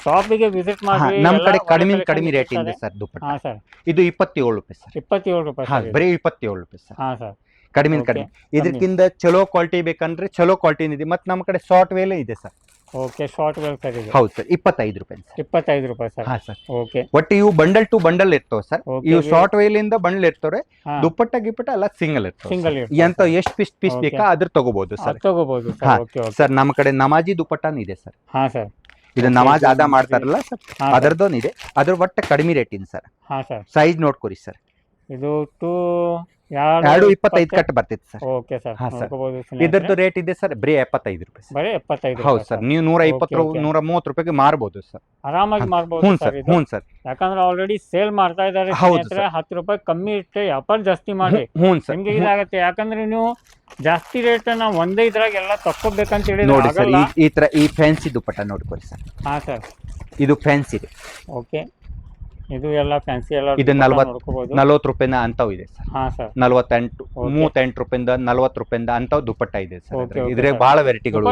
ಶಾಪಿಗೆ ವಿಸಿಟ್ ಮಾಡಿ ನಮ್ಮ ಕಡೆ ಕಡಿಮೆ ಕಡಿಮೆ ರೇಟ್ ಇದೆ ಸರ್ ದುಪ್ಪಟ್ಟ. ಹಾ ಸರ್. ಇದು ಇಪ್ಪತ್ತೇಳು ರೂಪಾಯಿ ಸರ್. ಇಪ್ಪತ್ತೇಳು ರೂಪಾಯಿ ಹಾ. ಬರೀ ಇಪ್ಪತ್ತೇಳು ರೂಪಾಯಿ ಸರ್. ಹಾ ಸರ್. ಕಡಿಮೆ. ಕಡಿಮೆ ಇದಕ್ಕಿಂತ ಚಲೋ ಕ್ವಾಲಿಟಿ ಬೇಕಂದ್ರೆ ಚಲೋ ಕ್ವಾಲಿಟಿ ಇದೆ ಮತ್ತೆ ನಮ್ಮ ಕಡೆ ಶಾರ್ಟ್ ವೇಲೇ ಇದೆ ಸರ್. ಓಕೆ ಶಾರ್ಟ್ ವೆಲ್ ಸರ್ ಹೌದು ಸರ್ ಇಪ್ಪತ್ತೈದು ರೂಪಾಯಿ ಸರ್ ಇಪ್ಪತ್ತೈದು ರೂಪಾಯಿ ಸರ್ ಹಾ ಸರ್ ಓಕೆ ಒಟ್ಟು ಇವು ಬಂಡಲ್ ಟು ಬಂಡಲ್ ಇರ್ತವೆ ಸರ್ Okay, ಇವು ಇವು- ಶಾರ್ಟ್ ವೇಲ್ ಇಂದ ಬಂಡಲ್ ಇರ್ತವೆ ಹಾ. ದುಪ್ಪಟ್ಟ ಗಿಪ್ಪಟ್ಟ ಅಲ್ಲ ಸಿಂಗಲ್ ಇರ್ತವೆ ಸಿಂಗಲ್ ಎಂತ ಎಷ್ಟು ಪೀಸ್ ಪೀಸ್ Okay. ಬೇಕಾ ಅದ್ರ ತಗೋಬಹುದು ಸರ್ ತಗೋಬಹುದು ಹಾ. ಸರ್ ಓಕೆ ಓಕೆ ಸರ್ ನಮ್ಮ ಕಡೆ ನಮಾಜಿ ದುಪ್ಪಟ್ಟನೂ ಇದೆ ಸರ್ ಹಾ ಸರ್ ಇದು ನಮಾಜ್ ಆದ ಮಾಡ್ತಾರಲ್ಲ ಸರ್ ಹಾ ಅದರದೊಂದು ಇದೆ. ಅದ್ರ ಒಟ್ಟ ಕಡಿಮೆ ರೇಟಿನ ಸರ್ ಹಾ ಸರ್ ಸೈಜ್ ನೋಡ್ಕೊರಿ ಸರ್ ಇದು ಟೂ ಎರಡು ಇಪ್ಪತ್ತೈದು ಕಟ್ ಬರ್ತೈತೆ ಸರ್. Okay sir. ಹಾ, sir. ಇದ್ರದ್ದು ರೇಟ್ ಇದೆ ಸರ್ ಬರೀ ಎಪ್ಪತ್ತೈದು ರೂಪಾಯಿ ಸರ್. ಬರೀ ಎಪ್ಪತ್ತೈದು ಹೌದು ರೂಪಾಯಿ ಸರ್ ನೀವು ನೂರ Okay, ಇಪ್ಪತ್ತು okay. ನೂರ ಮೂವತ್ತು ರೂಪಾಯಿಗೆ ಮಾರ್ಬೋದು ಸರ್. ಆರಾಮಾಗಿ ಹ್ಞೂ ಮಾಡ್ಬೋದು ಸರ್ ಸರ್ ಇದು. ಹ್ಞೂ ಸರ್. ಯಾಕಂದ್ರೆ ಆಲ್ರೆಡಿ ಸೇಲ್ ಮಾಡ್ತಾ ಇದ್ದಾರೆ ಹೌದು ಸ್ನೇಹಿತರೆ ಹತ್ತು ರೂಪಾಯಿ ಕಮ್ಮಿ ಇಟ್ಟೆ ವ್ಯಾಪಾರ ಜಾಸ್ತಿ ಮಾಡಿ. ಹ್ಞೂ ಸರ್. ನಿಮ್ಗೆ ಇದಾಗತ್ತೆ. ಯಾಕಂದ್ರೆ ನೀವು ಜಾಸ್ತಿ ರೇಟ್ ನಾವು ಒಂದೇ ಇದ್ರಾಗ ಎಲ್ಲ ತಕ್ಕೋಬೇಕಂತ ಹೇಳಿದ್ರೆ ನೋಡಿ ಸರ್ ಆಗಲ್ಲ. ಈ ಈ ತರ ಈ ಫ್ಯಾನ್ಸಿ ದುಪ್ಪಟ್ಟ ನೋಡ್ಕೊಳ್ಳಿ ಸರ್. ಹಾ ಸರ್. ಇದು ಫ್ಯಾನ್ಸಿ ಇದೆ. ಓಕೆ. ಇದು ಎಲ್ಲ ಫ್ಯಾನ್ಸಿ ಎಲ್ಲ ಇದು ನಲ್ವತ್ತು- ನಲ್ವತ್ತು ರೂಪಾಯಿನ ಅಂತವ್ ಇದೆ ಸರ್. ಹಾ ಸರ್. ನಲ್ವತ್ತೆಂಟು. ಮೂವತ್ತೆಂಟು ರೂಪಾಯಿಂದ ನಲ್ವತ್ತು ರೂಪಾಯಿಂದ ಅಂತವ್ ದುಪ್ಪಟ್ಟ ಇದೆ ಸರ್ ಇದ್ರೆ ಬಹಳ ವೆರೈಟಿಗಳು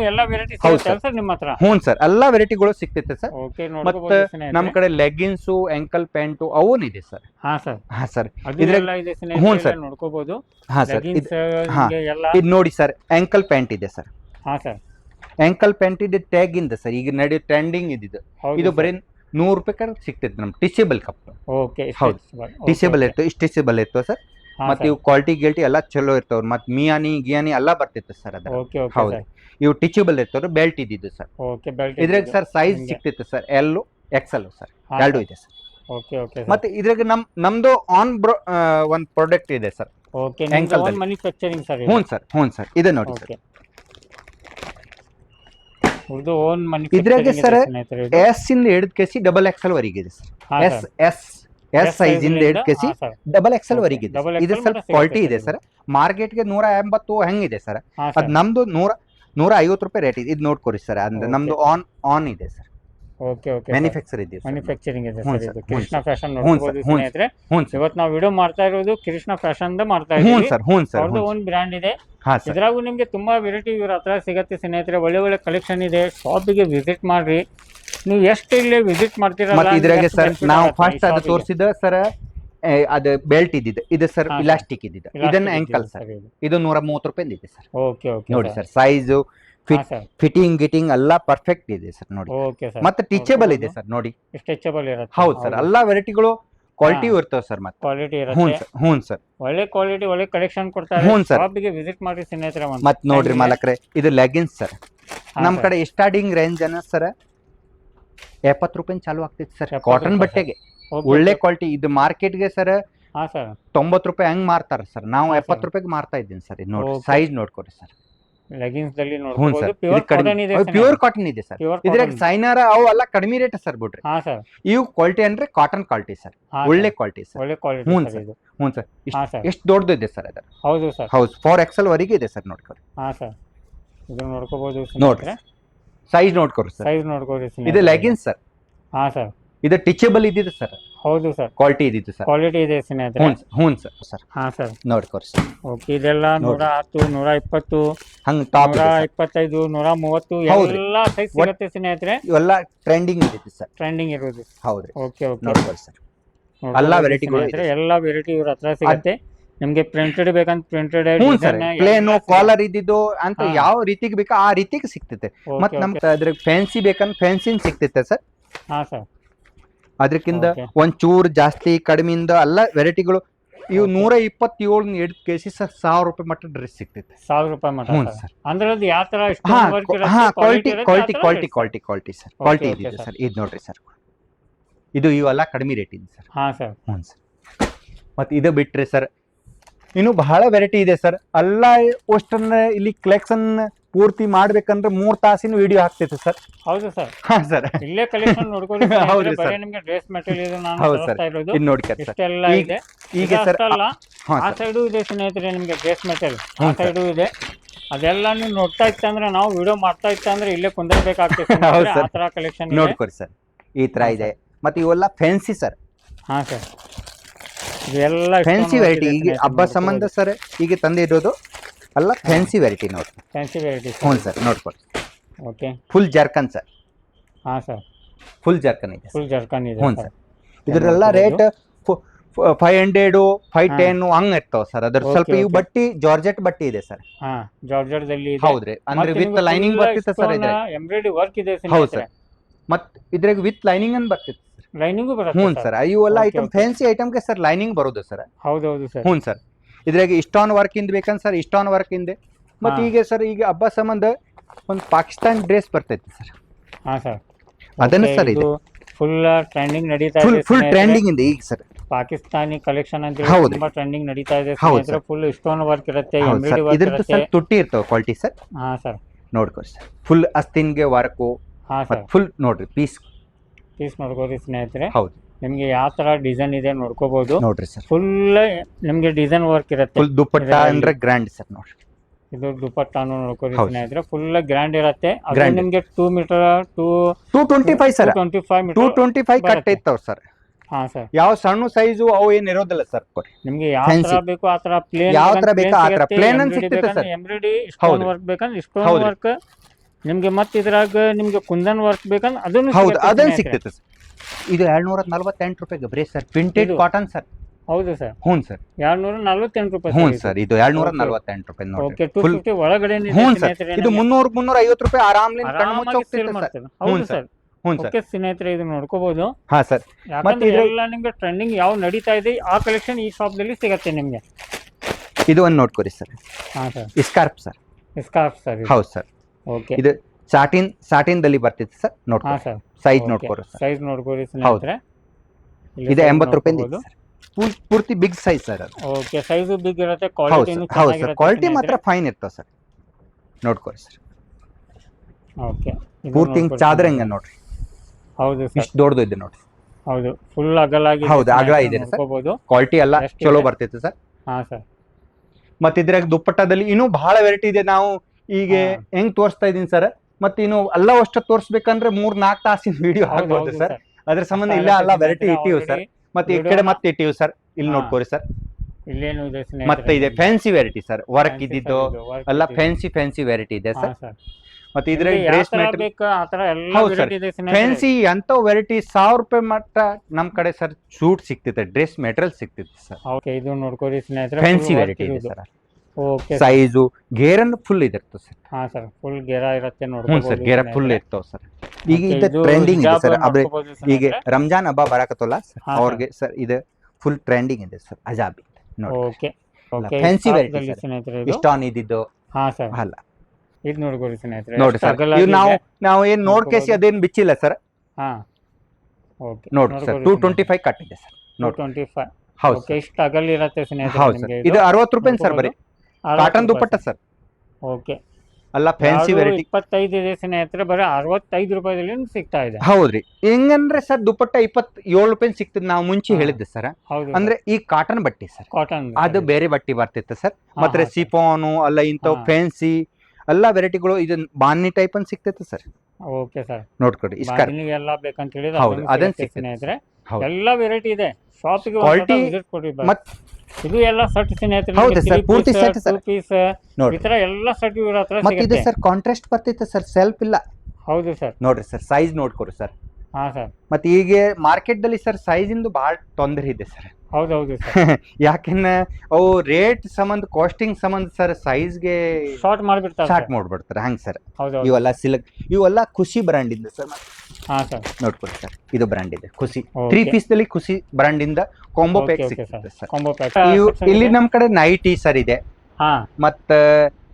ಎಲ್ಲ ವೆರೈಟಿ ಸರ್. ನಿಮ್ಮ ಹತ್ರ? ಹ್ಞೂ ಸರ್. ಎಲ್ಲ ವೆರೈಟಿಗಳು ಸಿಗ್ತೈತೆ ಸರ್. ಮತ್ತೆ ನಮ್ಮ ಕಡೆ ಲೆಗ್ಗಿನ್ಸು ಆಂಕಲ್ ಪ್ಯಾಂಟು ಅವನ್ ಇದೆ ಸರ್. ಹಾ ಸರ್. ಹಾ ಸರ್. ಇದ್ರಾಗ- ಇದೆ ಹ್ಞೂ, sir. ನೋಡ್ಕೋಬಹುದು ಹಾ ಸರ್. ಇದು ನೋಡಿ ಸರ್ ಆಂಕಲ್ ಪ್ಯಾಂಟ್ ಇದೆ ಸರ್. ಹಾ ಸರ್. ಆಂಕಲ್ ಪ್ಯಾಂಟ್ ಇದೆ ಟ್ಯಾಗ್ ಇಂದ ಸರ್. ಈಗ ನಡೆಯೋ ಟ್ರೆಂಡಿಂಗ್ ಇದಿದ್ದು ಇದು. ಬರೀ ನೂರು ರೂಪಾಯಿ ಕಡೆ ಸಿಗ್ತೈತೆ ನಮ್ಗೆ. ಟಿಸೇಬಲ್ ಕಪ್ ಓಕೆ ಹೌದು. ಟಿಸೇಬಲ್ ಇಷ್ಟು ಸ್ಟಿಚೇಬಲ್ ಇತ್ತು ಸರ್ ಮತ್ತೆ ಇವು ಕ್ವಾಲಿಟಿ ಗಿಲ್ಟಿ ಎಲ್ಲ ಚಲೋ ಇರ್ತವ್ರು. ಮತ್ತೆ ಮಿಯಾನಿ ಗಿಯಾನಿ ಎಲ್ಲ ಬರ್ತಿತ್ತು ಸರ್ ಓಕೆ ಹೌದು. ಇವು ಟಿಚೇಬಲ್ ಇರ್ತವ್ರು ಬೆಲ್ಟ್ ಇದ್ದಿದ್ದು ಸರ್ ಓಕೆ ಇದ್ರಾಗ ಸರ್ ಸೈಜ್ ಸಿಗ್ತಿತ್ತು ಸಿಗ್ತೈತೆ ಸರ್ ಎಲ್ಲು ಎಕ್ಸಲ್ ಸರ್ ಎರಡು ಇದೆ ಸರ್ ಓಕೆ ಓಕೆ ಮತ್ತೆ ಇದ್ರಾಗ ನಮ್ ನಮ್ದು ಆನ್ ಬ್ರೋ ಒಂದು ಪ್ರಾಡಕ್ಟ್ ಇದೆ ಸರ್ ಹ್ಞೂ ಸರ್ ಹ್ಞೂ ಸರ್ ಇದೆ. ನೋಡಿ ಸರ್ ಇದು ಓನ್ ಇದ್ರಾಗೆ ಸರ್ ಎಸ್ ಇಂದ? ಹಿಡಿದ ಕೆಸಿ ಡಬಲ್ ಎಕ್ಸೆಲ್ ವರೆಗೆ ಇದೆ sir. S S S size ಇಂದ ಹಿಡಿದ ಕೆಸಿ ಡಬಲ್ ಎಕ್ಸೆಲ್ Okay, ವರೆಗೆ ಇದೆ ಸ್ವಲ್ಪ ಕ್ವಾಲಿಟಿ ಇದೆ ಸರ್ ಮಾರ್ಕೆಟ್ಗೆ ನೂರ ಎಂಬತ್ತು ಹೆಂಗಿದೆ ಸರ್? ಅದು ನಮ್ದು ನೂರ ನೂರ ಐವತ್ತು ರೂಪಾಯಿ ರೇಟ್ ಇದೆ. ಇದು ನೋಡ್ಕೊರಿ ಸರ್. ಅಂದ್ರೆ. ನಮ್ದು ಆನ್ ಆನ್ ಇದೆ ಸರ್. ಓಕೆ ಓಕೆ ಮ್ಯಾನುಫ್ಯಾಕ್ಚರ್ ಇದೆ. ಮ್ಯಾನುಫ್ಯಾಕ್ಚರಿಂಗ್ ಇದೆ ಸರ್ ಇದು. ಕೃಷ್ಣ ಫ್ಯಾಷನ್ ನೋಡಬಹುದು ಸ್ನೇಹಿತರೆ. ಇವತ್ತು ನಾವು ವಿಡಿಯೋ ಮಾಡ್ತಾ ಇರೋದು ಕೃಷ್ಣ ಫ್ಯಾಷನ್ ಮಾಡ್ತಾ ಇದ್ದೀವಿ. ಸರ್ ಹ್ಞೂ ಸರ್ ಅವ್ರದ್ದು ಓನ್ ಬ್ರ್ಯಾಂಡ್ ಇದೆ. ಇದ್ರಾಗೂ ನಿಮಗೆ ತುಂಬಾ ವೆರೈಟಿ ಇವ್ರ ಹತ್ರ ಸಿಗತ್ತೆ ಸ್ನೇಹಿತರೆ. ಒಳ್ಳೆ ಒಳ್ಳೆ ಕಲೆಕ್ಷನ್ ಇದೆ. ಶಾಪಿಗೆ ವಿಸಿಟ್ ಮಾಡ್ರಿ. ನೀವು ಎಷ್ಟು ಇಲ್ಲಿ ವಿಸಿಟ್ ಮಾಡ್ತೀರಲ್ಲ ಇದ್ರಾಗೆ ಸರ್ ನಾವು ಫಸ್ಟ್ ಅದು. ತೋರಿಸಿದ ಸರ್ ಅದು ಬೆಲ್ಟ್ ಇದ್ದಿದೆ ಇದು ಸರ್. ಇಲಾಸ್ಟಿಕ್ ಇದ್ದಿದೆ ಇದನ್ನ ಇದೆ ಎಂಕಲ್ ಸರ್ ಇದು. ಇದು ನೂರ ಮೂವತ್ತು ರೂಪಾಯಿ ಇದೆ ಸರ್ ಓಕೆ ಓಕೆ ನೋಡಿ ಸರ್ ಸೈಜು ಹಾ ಫಿಟ್ ಸರ್. ಫಿಟ್ಟಿಂಗ್ ಗಿಟಿಂಗ್ ಎಲ್ಲ ಪರ್ಫೆಕ್ಟ್ ಇದೆ ಸರ್ ನೋಡಿ. ಮತ್ತೆ ಟೀಚೇಬಲ್ ಇದೆ ಸರ್ ನೋಡಿ. ಸ್ಟ್ರೆಚಬಲ್ ಇರುತ್ತೆ. ಹೌದು ಸರ್ ಎಲ್ಲಾ ವೆರೈಟಿಗಳು ಕ್ವಾಲಿಟಿ ಇರ್ತಾವ ಸರ್ ಮತ್ತೆ. ಕ್ವಾಲಿಟಿ ಹ್ಞೂ ಇರುತ್ತೆ ಸರ್ ಹ್ಞೂ ಸರ್. ಒಳ್ಳೆ ಕ್ವಾಲಿಟಿ ಒಳ್ಳೆ ಕಲೆಕ್ಷನ್ ಕೊಡ್ತಾರೆ. ಹ್ಞೂ ಸರ್. ಶಾಪಿಗೆ ವಿಸಿಟ್ ಮಾಡಿ ಸ್ನೇಹಿತರೆ ಮತ್ತೆ ಮತ್ ನೋಡ್ರಿ ಮಾಲಕ್ರೆ ಇದು ಲೆಗಿನ್ಸ್ ಸರ್. ನಮ್ಮ ನಮ್ ಕಡೆ ಸ್ಟಾರ್ಟಿಂಗ್ ರೇಂಜ್ ಅನ್ನ ಸರ್ ಎಪ್ಪತ್ತು ರೂಪಾಯಿ ಚಾಲು ಆಗ್ತೈತಿ ಸರ್. ಕಾಟನ್ ಬಟ್ಟೆಗೆ. ಒಳ್ಳೆ. ಕ್ವಾಲಿಟಿ ಇದು ಮಾರ್ಕೆಟ್ಗೆ ಸರ್ ತೊಂಬತ್ತು ರೂಪಾಯಿ ಹೆಂಗ್ ಮಾರ್ತಾರ ಸರ್. ನಾವು. ಎಪ್ಪತ್ತು ರೂಪಾಯಿಗೆ ಮಾರ್ತಾ ಇದ್ದೀನಿ ಸರ್ ನೋಡಿ. ಸೈಜ್ ನೋಡ್ಕೊರಿ ಸರ್. ಲೆಗಿನ್ಸ್ ದಲ್ಲಿ ನೋಡಬಹುದು ಪ್ಯೂರ್ ಕಾಟನ್ ಇದೆ ಪ್ಯೂರ್ ಕಾಟನ್ ಇದೆ ಸರ್ ಇದ್ರಾಗ ಸೈನಾರ ಅವು ಎಲ್ಲ ಕಡಿಮೆ ರೇಟ್ ಸರ್ ಬಿಡ್ರಿ ಹಾ ಸರ್. ಇವು ಕ್ವಾಲಿಟಿ ಅಂದ್ರೆ ಕಾಟನ್ ಕ್ವಾಲಿಟಿ ಸರ್. ಒಳ್ಳೆ. Quality sir. ಒಳ್ಳೆ ಕ್ವಾಲಿಟಿ ಹ್ಞೂ ಸರ್ ಹ್ಞೂ ಸರ್. ಎಷ್ಟು ದೊಡ್ಡದು ಇದೆ ಸರ್ ಅದರ? ಹೌದು ಸರ್. ಹೌದು. ಫೋರ್ ಎಕ್ಸೆಲ್ ವರೆಗೆ ಇದೆ ಸರ್ ನೋಡ್ಕೊರಿ ಹಾ ಸರ್. ಇದು ನೋಡ್ಕೋಬಹುದು ನೋಡ್ರಿ ಸೈಜ್ ನೋಡ್ಕೊರಿ ಸರ್. ಸೈಜ್ ನೋಡ್ಕೊರಿ ಇದು. Leggings sir. ಹಾ ಸರ್. ಇದು ಟಿಚೇಬಲ್ ಇದ್ದಿದೆ ಸರ್. ಹೌದು ಸರ್ ಕ್ವಾಲಿಟಿ ಇದ್ದಿತ್ತು ಸರ್ ಕ್ವಾಲಿಟಿ ಇದೆ ಸ್ನೇಹಿತರೆ. ಹ್ಞೂ ಹ್ಞೂ ಸರ್ ಸರ್ ಹಾ ಸರ್ ನೋಡ್ಕೊರಿ ಸರ್ ಓಕೆ ಇದೆಲ್ಲ ನೂರ ಹತ್ತು ನೂರ ಇಪ್ಪತ್ತು ಹಂಗ್ ಟಾಪ್ ನೂರ ಇಪ್ಪತ್ತೈದು ನೂರ ಮೂವತ್ತು ಹೌದ್ರಿ. ಎಲ್ಲ ಸೈಜ್ ಸಿಗುತ್ತೆ ಸ್ನೇಹಿತರೆ. ಇವೆಲ್ಲ ಟ್ರೆಂಡಿಂಗ್ ಇದೆ ಸರ್ ಟ್ರೆಂಡಿಂಗ್ ಇರೋದು. ಹೌದು ಓಕೆ ಓಕೆ ನೋಡ್ಕೊರಿ ಸರ್ ಎಲ್ಲಾ variety ಗಳು ಇದೆ. ಎಲ್ಲ ವೆರೈಟಿ ಇವ್ರ ಹತ್ರ ಸಿಗುತ್ತೆ. ನಿಮ್ಗೆ ಪ್ರಿಂಟೆಡ್ ಬೇಕಂತ ಪ್ರಿಂಟೆಡ್ ಹ್ಞೂ ಸರ್ ಪ್ಲೇನು ಕಾಲರ್ ಇದ್ದಿದ್ದು ಅಂತ ಹಾ. ಯಾವ ರೀತಿಗೆ ಬೇಕೋ ಆ ರೀತಿಗೆ ಸಿಗ್ತೈತೆ. ಮತ್ ನಮ್ ಅದ್ರ ಫ್ಯಾನ್ಸಿ ಬೇಕಂದ್ರೆ ಫ್ಯಾನ್ಸಿನ್ ಸಿಗ್ತೈತೆ ಸರ್ ಹಾ ಸರ್ ಅದಕ್ಕಿಂತ. ಒಂದ್ ಚೂರ್ ಜಾಸ್ತಿ ಕಡಿಮೆಯಿಂದ ಎಲ್ಲ ವೆರೈಟಿಗಳು ಇವು. ನೂರ ಇಪ್ಪತ್ತೇಳು ಎರಡು ಸರ್ ಸಾವಿರ ರೂಪಾಯಿ ಮಟ್ಟ ಡ್ರೆಸ್ ಸಿಗ್ತೈತೆ. ಸಾವಿರ ರೂಪಾಯಿ ಮಟ್ಟ ಹ್ಞೂ ಸರ್. ಅಂದ್ರೆ ಅದು ಯಾವ ತರ ಹಾ quality quality quality quality quality sir quality ಇದೆ ಸರ್ ಇದು ನೋಡ್ರಿ ಸರ್ ಇದು ಇವೆಲ್ಲ ಕಡಿಮೆ ರೇಟ್ ಇದೆ ಸರ್ ಹಾ ಸರ್ ಹ್ಞೂ ಸರ್ ಮತ್ತೆ ಇದು ಬಿಟ್ರೆ ಸರ್ ಇನ್ನು ಬಹಳ ವೆರೈಟಿ ಇದೆ ಸರ್. ಅಲ್ಲ ಅಷ್ಟನ್ನ ಇಲ್ಲಿ ಕಲೆಕ್ಷನ್ ಪೂರ್ತಿ ಮಾಡ್ಬೇಕಂದ್ರೆ ಮೂರ್ ತಾಸಿನ ವಿಡಿಯೋ ಹಾಕ್ತೈತೆ ಸರ್. ಹೌದು ಸರ್. ಹಾ ಸರ್. ಇಲ್ಲೇ ಕಲೆಕ್ಷನ್ ನೋಡ್ಕೊಳ್ಳಿ ಹೌದು. ನಿಮ್ಗೆ ಡ್ರೆಸ್ ಮೆಟೀರಿಯಲ್ ನಾನು ಹೌದು ಸರ್. ಇಷ್ಟೆಲ್ಲ ಇದೆ. ಈಗ ಸರ್ ಅಷ್ಟಲ್ಲ. ಆ ಸೈಡು ಇದೆ ಸ್ನೇಹಿತರೆ ನಿಮ್ಗೆ ಡ್ರೆಸ್ ಮೆಟೀರಿಯಲ್ ಆ ಸೈಡು ಇದೆ. ಅದೆಲ್ಲ ನೀವು ನೋಡ್ತಾ ಇತ್ತಂದ್ರೆ ನಾವು ವಿಡಿಯೋ ಮಾಡ್ತಾ ಇತ್ತಂದ್ರೆ ಇಲ್ಲೇ ಕುಂದಿರ್ಬೇಕಾಗ್ತದೆ ಆ. ತರ ಕಲೆಕ್ಷನ್ ನೋಡ್ಕೊರಿ ಸರ್. ಈ ತರ ಇದೆ. ಮತ್ತೆ ಇವೆಲ್ಲ ಫ್ಯಾನ್ಸಿ ಸರ್. ಹಾ ಸರ್. ಇದೆಲ್ಲ ಫ್ಯಾನ್ಸಿ ವೆರೈಟಿ ಈಗ ಹಬ್ಬ ಸಂಬಂಧ ಸರ್ ಈಗ ತಂದಿರೋದು ಅಲ್ಲ ಫ್ಯಾನ್ಸಿ ವೆರೈಟಿ ನೋಡಿ ಫ್ಯಾನ್ಸಿ ವೆರೈಟಿ ಹ್ಞೂ ಸರ್ ನೋಡ್ಕೊಳ್ಳಿ. ಓಕೆ ಫುಲ್ ಜರ್ಕನ್ ಸರ್ ಹಾ ಸರ್ ಫುಲ್ ಜರ್ಕನ್ ಇದೆ ಫುಲ್ ಜರ್ಕನ್ ಇದೆ ಹ್ಞೂ sir. ಇದರೆಲ್ಲ rate five hundred five. Ten ಹಂಗ್ ಇರ್ತಾವ ಸರ್ ಅದ್ರ ಸ್ವಲ್ಪ ಇವು ಬಟ್ಟಿ ಜಾರ್ಜೆಟ್ ಬಟ್ಟಿ ಇದೆ ಸರ್ ಇದೆ. ಹೌದ್ರಿ. ಅಂದ್ರೆ ವಿತ್ ಲೈನಿಂಗ್ ಬರ್ತಿತ್ತು ಸರ್ ಇದೆ ವರ್ಕ್ ಇದೆ ಹೌದು ಸರ್ ಮತ್ ಇದ್ರಾಗ ವಿತ್ ಲೈನಿಂಗ್ ಅನ್ ಬರ್ತಿತ್ತು ಲೈನಿಂಗು ಹ್ಞೂ ಸರ್. ಇವೆಲ್ಲ ಎಲ್ಲ ಐಟಮ್. ಫ್ಯಾನ್ಸಿ ಐಟಮ್ಗೆ ಸರ್ ಲೈನಿಂಗ್ ಬರೋದು ಸರ್. ಹೌದೌದು ಸರ್. ಹ್ಞೂ ಸರ್. ಇದ್ರಾಗ ಇಸ್ಟಾನ್ ವರ್ಕ್ ಇಂದ ಬೇಕಂತ ಸರ್ ಇಸ್ಟಾನ್ ವರ್ಕ್ ಇಂದೆ. ಮತ್ತೆ. ಈಗ ಸರ್ ಈಗ ಹಬ್ಬ ಸಂಬಂಧ ಒಂದು ಪಾಕಿಸ್ತಾನ್ ಡ್ರೆಸ್ ಬರ್ತೈತಿ ಸರ್. ಹಾ ಸರ್. ಅದನ್ನ ಸರ್ ಇದು. ಫುಲ್ ಟ್ರೆಂಡಿಂಗ್ ನಡೀತಾ ಫುಲ್ ಇದೆ ಫುಲ್. ಟ್ರೆಂಡಿಂಗ್ ಇದೆ ಈಗ ಸರ್. ಪಾಕಿಸ್ತಾನಿ ಕಲೆಕ್ಷನ್ ಅಂತ ಹೇಳಿ ಹೌದು. ತುಂಬಾ ಟ್ರೆಂಡಿಂಗ್ ನಡೀತಾ ಇದೆ ಸರ್. ಫುಲ್ ಸ್ಟೋನ್ ವರ್ಕ್ ಇರುತ್ತೆ ಹೌದು ವರ್ಕ್ ಇರುತ್ತೆ ಸರ್ ತುಟ್ಟಿ ಇರ್ತಾವ ಕ್ವಾಲಿಟಿ ಸರ್. ಹಾ ಸರ್. ನೋಡ್ಕೊಳ್ಳಿ ಸರ್. ಫುಲ್ ಅಸ್ತಿನ್ಗೆ ವರ್ಕು ಹಾ ಸರ್. ಫುಲ್ ನೋಡ್ರಿ ಪೀಸ್ ಪೀಸ್ ನೋಡ್ಕೋರಿ ಸ್ನೇಹಿತರೆ ಹೌದು ನಿಮ್ಗೆ ಯಾವ ತರ ಡಿಸೈನ್ ಇದೆ ನೋಡ್ಕೋಬಹುದು ನೋಡ್ರಿ ಸರ್ ಫುಲ್ ನಿಮ್ಗೆ ಡಿಸೈನ್ ವರ್ಕ್ ಇರುತ್ತೆ ಫುಲ್ ದುಪ್ಪಟ್ಟ ಅಂದ್ರೆ ಗ್ರ್ಯಾಂಡ್ ಸರ್ ನೋಡ್ರಿ ಇದು ದುಪಟ್ಟಾನು ನೋಡ್ಕೋರಿ. ಸ್ನೇಹಿತರೆ ಫುಲ್ ಗ್ರ್ಯಾಂಡ್ ಇರುತ್ತೆ ಅದು Grand. ನಿಮ್ಗೆ two metre two two twenty five sir twenty five two metre twenty five cut ಬರುತ್ತೆ. ಇರ್ತಾವ ಸರ್ ಹಾ ಸರ್ ಯಾವ ಸಣ್ಣ ಸೈಜು ಅವು ಏನ್ ಇರೋದಿಲ್ಲ ಸರ್ ಕೊಡಿ ನಿಮ್ಗೆ ಯಾವ Fancy. ತರ ಬೇಕು ಆ ತರ ಪ್ಲೇನ್ ಯಾವ ತರ ಬೇಕೋ ಆ ತರ. plain ಅನ್ ಸಿಗ್ತೈತೆ sir. Embroidery stone. ವರ್ಕ್ ಬೇಕಂದ್ರೆ ಸ್ಟೋನ್. ವರ್ಕ್ ನಿಮ್ಗೆ ಮತ್ತೆ ಇದ್ರಾಗ ನಿಮ್ಗೆ ಕುಂದನ್ ವರ್ಕ್ ಬೇಕಂದ್ರೆ ಅದನ್ನು ಹೌದು ಸಿಗುತ್ತೆ ಅದನ್ನ ಸ್ನೇಹಿತರೆ. ಸಿಗ್ತೈತೆ ಸರ್. ಇದು ಎರಡ್ನೂರ ನಲ್ವತ್ತೆಂಟು ರೂಪಾಯಿಗೆ ಬ್ರೇ ಸರ್ ಪ್ರಿಂಟೆಡ್ ಇದು? Cotton sir. ಹೌದು ಸರ್. ಹ್ಞೂ ಸರ್. ಎರಡ್ನೂರ ನಲ್ವತ್ತೆಂಟು ರೂಪಾಯಿ ಹ್ಞೂ ಸರ್ ಇದು. ಎರಡ್ನೂರ Okay. ನಲ್ವತ್ತೆಂಟು ರೂಪಾಯಿ. ನೋಡಿ ಓಕೆ ಟೂ ಫುಲ್ ಫಿಫ್ಟಿ ಒಳಗಡೆ ಹ್ಞೂ ಸರ್. ಇದು ಮುನ್ನೂರ ಮುನ್ನೂರ ಐವತ್ತು ರೂಪಾಯಿ ಆರಾಮ್ಲಿ ಕಣ್ಣು ಮುಚ್ಚಿ ಹೋಗ್ತೈತೆ ಸರ್. ಹ್ಞೂ ಹೌದು sir. ಸರ್. ಹ್ಞೂ ಸರ್. ಓಕೆ ಸ್ನೇಹಿತರೆ ಇದು ನೋಡ್ಕೋಬಹುದು ಹಾ ಸರ್. ಯಾಕಂದ್ರೆ ಇದ್ರ- ಎಲ್ಲ ನಿಮ್ಗೆ ಟ್ರೆಂಡಿಂಗ್ ಯಾವ ನಡೀತಾ ಇದೆ ಆ ಕಲೆಕ್ಷನ್ ಈ ಶಾಪ್ ದಲ್ಲಿ ಸಿಗತ್ತೆ ನಿಮ್ಗೆ. ಇದು ಒಂದು ನೋಡ್ಕೊರಿ ಸರ್. ಹಾ sir. Scarf sir. Scarf sir ಹೌದು ಸರ್. ಇದು ಸಾಟಿನ್ ದಲ್ಲಿ ಬರ್ತಿತ್ತು ಸರ್ ನೋಡ್ಕೊ ಸರ್. ಸೈಜ್ ನೋಡ್ಕೊರಿ ಸರ್ ಸೈಜ್ ನೋಡ್ಕೋರಿ ಸ್ನೇಹಿತರೆ ಇದು ಎಂಬತ್ತು ರೂಪಾಯಿ ಪೂರ್- ಪೂರ್ತಿ ಬಿಗ್ ಸೈಜ್ ಸರ್ ಅದು. ಓಕೆ ಸೈಜ್ ಬಿಗ್ ಇರುತ್ತೆ ಹೌದು ಕ್ವಾಲಿಟಿ ಹೌದು ಸರ್. ಕ್ವಾಲಿಟಿ ಮಾತ್ರ ಫೈನ್ ಇರುತ್ತೆ ಸರ್. ನೋಡ್ಕೊರಿ ಸರ್. ಓಕೆ ಪೂರ್ತಿ ಹಿಂಗೆ ಚಾದ್ರ ಹಂಗ ನೋಡ್ರಿ? ಹೌದು ಇಷ್ಟು ದೊಡ್ಡದು ಇದೆ ನೋಡ್ರಿ. ಹೌದು. ಫುಲ್ ಅಗಲಾಗಿ ಹೌದು, ಅಗಲ ಇದೆ ಸರ್. ಕ್ವಾಲಿಟಿ ಎಲ್ಲ? ಚಲೋ ಬರ್ತೈತೆ ಸರ್. ಹಾ ಸರ್. ಮತ್ತೆ ಇದ್ರಾಗ ದುಪ್ಪಟ್ಟದಲ್ಲಿ ಇನ್ನೂ ಬಹಳ ವೆರೈಟಿ ಇದೆ. ನಾವು ಈಗ. ಹೆಂಗ್ ತೋರಿಸ್ತಾ ಇದೀನಿ ಸರ್? ಮತ್ತೆ ಇನ್ನು ಎಲ್ಲ ಅಷ್ಟು ತೋರಿಸ್ಬೇಕಂದ್ರೆ ಮೂರ್ ನಾಲ್ಕು ತಾಸಿನ ವಿಡಿಯೋ ಆಗ್ಬೋದು ಸರ್. ಸರ್. ಅದ್ರ ಸಂಬಂಧ ಇಲ್ಲ ಎಲ್ಲ ವೆರೈಟಿ ಇಟ್ಟಿವಿ ಸರ್. ಮತ್ತೆ ಈ ಕಡೆ ಮತ್ತೆ ಇಟ್ಟಿವಿ ಸರ್. ಇಲ್ಲಿ. ನೋಡ್ಕೋರಿ ಸರ್. ಮತ್ತೆ ಇದೆ ಫ್ಯಾನ್ಸಿ ವೆರೈಟಿ ಸರ್. ವರ್ಕ್ ಇದ್ದಿದ್ದು ಎಲ್ಲ ಫ್ಯಾನ್ಸಿ ಫ್ಯಾನ್ಸಿ ವೆರೈಟಿ ಇದೆ ಸರ್. ಸರ್. ಮತ್ತೆ ಇದ್ರಾಗ ಡ್ರೆಸ್ ಹೌದು ಸ್ನೇಹಿತರೆ. ಫ್ಯಾನ್ಸಿ ಅಂತ ವೆರೈಟಿ ಸಾವಿರ ರೂಪಾಯಿ ಮಟ್ಟ ನಮ್ ಕಡೆ ಸರ್ ಸೂಟ್ ಸಿಗ್ತೈತೆ ಡ್ರೆಸ್ ಮೆಟೀರಿಯಲ್ ಸಿಗ್ತೈತೆ ಸರ್. ಇದು ನೋಡ್ಕೋರಿ ಸ್ನೇಹಿತರೆ. ಫ್ಯಾನ್ಸಿ ವೆರೈಟಿ ಇದೆ ಸರ್. ಸೈಜು ಗೇರನ್ ಫುಲ್ ಇದೆ ಸರ್ ಹಾ ಸರ್ ಫುಲ್ ಗೇರ ಇರುತ್ತೆ ಹ್ಞೂ ಸರ್ ಗೇರ ಫುಲ್. ಇರ್ತಾವ ಸರ್ ಈಗ ಇದು ಟ್ರೆಂಡಿಂಗ್ ಇದೆ ಸರ್ ನೋಡ್ಕೋಬಹುದು ಈಗ. ರಂಜಾನ್ ಹಬ್ಬ ಬರಾಕತ್ತಲ್ಲ sir, ಅವ್ರಿಗೆ ಸರ್ ಇದು ಫುಲ್ ಟ್ರೆಂಡಿಂಗ್ ಇದೆ ಸರ್ ಅಜಾಬಿ ನೋಡಿ ಓಕೆ ಫ್ಯಾನ್ಸಿ ವೆರೈಟಿ ಈ variety ಶಾಪ್ದಲ್ಲಿ sir. ಸ್ನೇಹಿತರೆ ಇಷ್ಟ ಆನ್ ಇದ್ದಿದ್ದು ಹಾ ಸರ್ ಅಲ್ಲ. ಇದು ನೋಡ್ಕೊಳ್ಳಿ ಸ್ನೇಹಿತರೆ. ನೋಡಿ ಸರ್ ನಾವು ನಾವು ಏನ್ ನೋಡ್ ಕೇಸಿ ಅದೇನ್ ಬಿಚ್ಚಿಲ್ಲ ಸರ್ ಹಾ. ಓಕೆ ನೋಡಿ sir two twenty five cut ಇದೆ ಸರ್ ನೋಡಿ. ಟ್ವೆಂಟಿ ಫೈವ್ ಹೌದು ಓಕೆ ಇಷ್ಟು ಅಗಲ್ ಇರುತ್ತೆ ಸ್ನೇಹಿತರೆ ಹೌದು ಇದು? ಅರವತ್ತು ರೂಪಾಯಿ ಸರ್ ಬರೀ. Cotton dupatta sir. ಓಕೆ. ಅಲ್ಲ ಫ್ಯಾನ್ಸಿ ವೆರೈಟಿ ಇಪ್ಪತ್ತೈದು ಇದೆ ಸ್ನೇಹಿತರೆ ಬರೀ ಅರವತ್ತೈದು ರೂಪಾಯಿದಲ್ಲಿ ಸಿಗ್ತಾ ಇದೆ. ಹೌದ್ರಿ. ಹೆಂಗಂದ್ರೆ ಸರ್ ದುಪ್ಪಟ್ಟ ಇಪ್ಪತ್ ಏಳು ರೂಪಾಯಿ ಸಿಗ್ತದೆ ನಾವು ಮುಂಚೆ. ಹೇಳಿದ್ದೆ ಸರ್. ಅಂದ್ರೆ ಈ ಕಾಟನ್ ಬಟ್ಟೆ ಸರ್. ಕಾಟನ್ ಅದು ಬೇರೆ ಬಟ್ಟೆ ಬರ್ತಿತ್ತು ಸರ್. ಮತ್ತೆ sir. ಅಲ್ಲ ಇಂಥವು ಫ್ಯಾನ್ಸಿ ಎಲ್ಲ ವೆರೈಟಿಗಳು ಇದು ಬಾನಿ ಟೈಪ್ ಅಂತ ಸಿಗ್ತೈತೆ ಸರ್. Okay sir. ನೋಡ್ಕೊಡಿ ಎಲ್ಲ ಬೇಕಂತ ಹೇಳಿದ್ರೆ ಹೌದು, ಅದನ್ನು. ಸ್ನೇಹಿತರೆ. ಎಲ್ಲ ವೆರೈಟಿ ಇದೆ. ಶಾಪ್ಗೆ ವಿಸಿಟ್ ಕೊಡಿ ಬಾ. ಮತ್ ಇದು ಎಲ್ಲ ಸೆಟ್ ಸ್ನೇಹಿತರೆ ಹೌದು ಸರ್ ಪೂರ್ತಿ ಸೆಟ್ ಸರ್. ಪೀಸ್ ನೋಡಿ ಈ ತರ ಎಲ್ಲ ಸೆಟ್ ಇವ್ರ ಹತ್ರ ಮತ್ತೆ ಇದು ಸಿಗುತ್ತೆ. ಸರ್ ಕಾಂಟ್ರಾಸ್ಟ್ ಬರ್ತೈತೆ ಸರ್ ಸೆಲ್ಫ್ ಇಲ್ಲ. ಹೌದು ಸರ್. ನೋಡ್ರಿ ಸರ್ ಸೈಜ್ ನೋಡ್ಕೊರಿ ಸರ್ ಸರ್. ಮತ್ತೆ ಈಗ ಮಾರ್ಕೆಟ್ ದಲ್ಲಿ ಸರ್ ಸೈಜ್ ಇಂದು ಬಹಳ ತೊಂದರೆ ಇದೆ ಸರ್ ಹೌದೌದು ಯಾಕೆಂದ್ರೆ ಅವು ರೇಟ್ ಸಂಬಂಧ ಕಾಸ್ಟಿಂಗ್ ಸಂಬಂಧ ಸರ್ ಸೈಜ್ಗೆ ಶಾರ್ಟ್ ಮಾಡ್ಬಿಡ್ತಾರೆ ಶಾರ್ಟ್. ಮಾಡ್ಬಿಡ್ತಾರೆ. ಹಂಗ್ ಸರ್ ಇವೆಲ್ಲ ಸಿಲ್ಕ್ ಇವೆಲ್ಲ ಖುಷಿ ಬ್ರ್ಯಾಂಡ್ ಇಂದ ಸರ್ ಹಾ ಸರ್. ಇದು ಬ್ರ್ಯಾಂಡ್ ಇದೆ ಖುಷಿ. ತ್ರೀ ಪೀಸ್ ದಲ್ಲಿ ಖುಷಿ ಬ್ರ್ಯಾಂಡ್ ಇಂದ ಕಾಂಬೋ ಪ್ಯಾಕ್ ಸಿಗ್ತದೆ ಸರ್ ಕಾಂಬೋ ಪ್ಯಾಕ್ ಇವು- ಇಲ್ಲಿ ನಮ್ ಕಡೆ ನೈಟಿ ಸರ್ ಇದೆ. ಮತ್ತ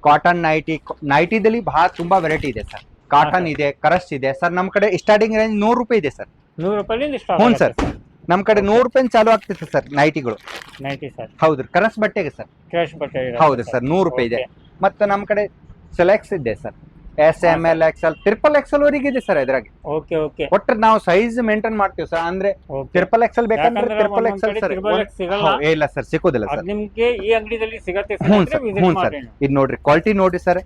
ಕಾಟನ್ ನೈಟಿ ನೈಟಿದಲ್ಲಿ ಬಹಳ ತುಂಬಾ ವೆರೈಟಿ ಇದೆ ಸರ್ ಕಾಟನ್ ಇದೆ ಕರಸ್ ಇದೆ. ಸರ್ ನಮ್ ಕಡೆ ಸ್ಟಾರ್ಟಿಂಗ್ ರೇಂಜ್ ನೂರು ರೂಪಾಯಿ ಇದೆ ಸರ್ ನೂರು ಹ್ಞೂ ಸರ್ ನಮ್ ಕಡೆ ನೂರು ರೂಪಾಯಿ ಚಾಲು ಆಗ್ತಿತ್ತು ಸರ್ ನೈಟಿಗಳು ಹೌದು ಸರ್ ಕರಸ್ ಬಟ್ಟೆಗೆ ಸರ್ ಕ್ಯಾಶ್ ಬಟ್ಟೆ ಹೌದು ಸರ್ ನೂರು ರೂಪಾಯಿ ಇದೆ. ಮತ್ತೆ ನಮ್ ಕಡೆ ಸೆಲೆಕ್ಸ್ ಇದೆ sir S M L XL triple L ವರೆಗೆ ಇದೆ ಸರ್ ಇದ್ರಾಗೆ. ಓಕೆ ಓಕೆ ಒಟ್ಟು ನಾವು ಸೈಜ್ ಮೇಂಟೈನ್ ಮಾಡ್ತೀವಿ ಸರ್ ಅಂದ್ರೆ ಟ್ರಿಪಲ್ ಎಲ್ ಬೇಕಂದ್ರೆ ಟ್ರಿಪಲ್ ಎಕ್ಸ್ಎಲ್ ಸರ್ ಇಲ್ಲ ಸರ್ ಸಿಕ್ಕೋದಿಲ್ಲ ಸರ್ ನಿಮ್ಗೆ ಈ ಅಂಗಡಿಯಲ್ಲಿ ಸಿಗುತ್ತೆ ಹ್ಞೂ ಸರ್ ಹ್ಞೂ ಸರ್ ಇದು ನೋಡ್ರಿ ಕ್ವಾಲಿಟಿ ನೋಡ್ರಿ ಸರ್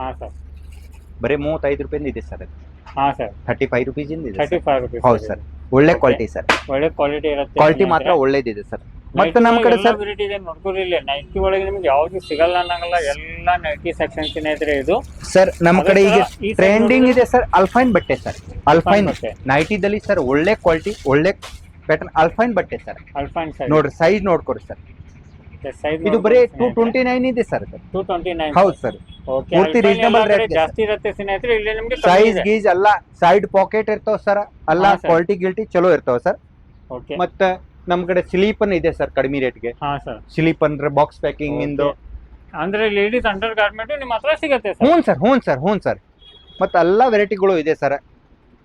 ಹಾ ಸರ್ ಬರೀ ಮೂವತ್ತೈದು ರೂಪಾಯಿಂದ ಇದೆ ಸರ್ ಹಾ ಸರ್. ಥರ್ಟಿ ಫೈವ್ ರುಪೀಸ್ ಇಂದ ಇದೆ ಫೈವ್ ರುಪೀಸ್ ಹೌದು ಸರ್. ಒಳ್ಳೆ ಕ್ವಾಲಿಟಿ ಸರ್. ಒಳ್ಳೆ ಕ್ವಾಲಿಟಿ ಇರುತ್ತೆ ಕ್ವಾಲಿಟಿ ಮಾತ್ರ. ಒಳ್ಳೇದಿದೆ ಸರ್. ಮತ್ತೆ ನಮ್ಮ ಕಡೆ ಸರ್ ವೆರೈಟಿ ಇದೆ ನೈಕಿ ನೈಟಿ ಒಳಗೆ ನಿಮ್ಗೆ ಯಾವ್ದು ಸಿಗಲ್ಲ ಅನ್ನಂಗಲ್ಲ. ಎಲ್ಲ ನೈಕಿ ಸೆಕ್ಷನ್ ಇದ್ರೆ ಇದು. ಸರ್ ನಮ್ಮ ಕಡೆ ಈಗ ಈ ಟ್ರೆಂಡಿಂಗ್ ಇದೆ ಸರ್ ಅಲ್ಫೈನ್ ಬಟ್ಟೆ ಸರ್. ಅಲ್ಫೈನ್ ಬಟ್ಟೆ. ನೈಟಿದಲ್ಲಿ ಸರ್ ಒಳ್ಳೆ ಕ್ವಾಲಿಟಿ ಒಳ್ಳೆ ಪ್ಯಾಟರ್ನ್ ಅಲ್ಫೈನ್ ಬಟ್ಟೆ ಸರ್. ಅಲ್ಫೈನ್ ಸರ್ ನೋಡ್ರಿ ಸೈಜ್ ನೋಡ್ಕೊರಿ ಸರ್. ಸೈಜ್ ಇದು ಬರೀ ಟೂ ಟ್ವೆಂಟಿ ನೈನ್ ಇದೆ ಸರ್ ಟೂ ಟ್ವೆಂಟಿ ನೈನ್ ಹೌದು ಸರ್. ಓಕೆ ಪೂರ್ತಿ ರೀಸನಬಲ್ ರೇಟ್ ಜಾಸ್ತಿ ಇರುತ್ತೆ ಸ್ನೇಹಿತರೆ ಇಲ್ಲಿ ನಿಮಗೆ ಸೈಜ್ ಗೀಜ್ ಅಲ್ಲ ಸೈಡ್ ಪಾಕೆಟ್ ಇರ್ತಾವ ಸರ್. ಅಲ್ಲ ಕ್ವಾಲಿಟಿ ಗಿಲ್ಟಿ ಚಲೋ ಇರ್ತಾವ ಸರ್. ಓಕೆ ಮತ್ತ ನಮ್ ಕಡೆ ಸ್ಲೀಪನ್ ಇದೆ ಸರ್ ಕಡಿಮೆ ರೇಟ್ಗೆ ಹಾ ಸರ್. ಸ್ಲೀಪ್ ಅಂದ್ರೆ ಬಾಕ್ಸ್ ಪ್ಯಾಕಿಂಗ್ ಇಂದು. ಅಂದ್ರೆ ಲೇಡೀಸ್ ಅಂಡರ್ ಗಾರ್ಮೆಂಟ್ ನಿಮ್ಮ ಹತ್ರ ಸಿಗುತ್ತೆ ಸರ್. ಹ್ಞೂ ಸರ್ ಹ್ಞೂ ಸರ್ ಹ್ಞೂ ಸರ್. ಮತ್ತೆ ಎಲ್ಲ ವೆರೈಟಿಗಳು ಇದೆ ಸರ್.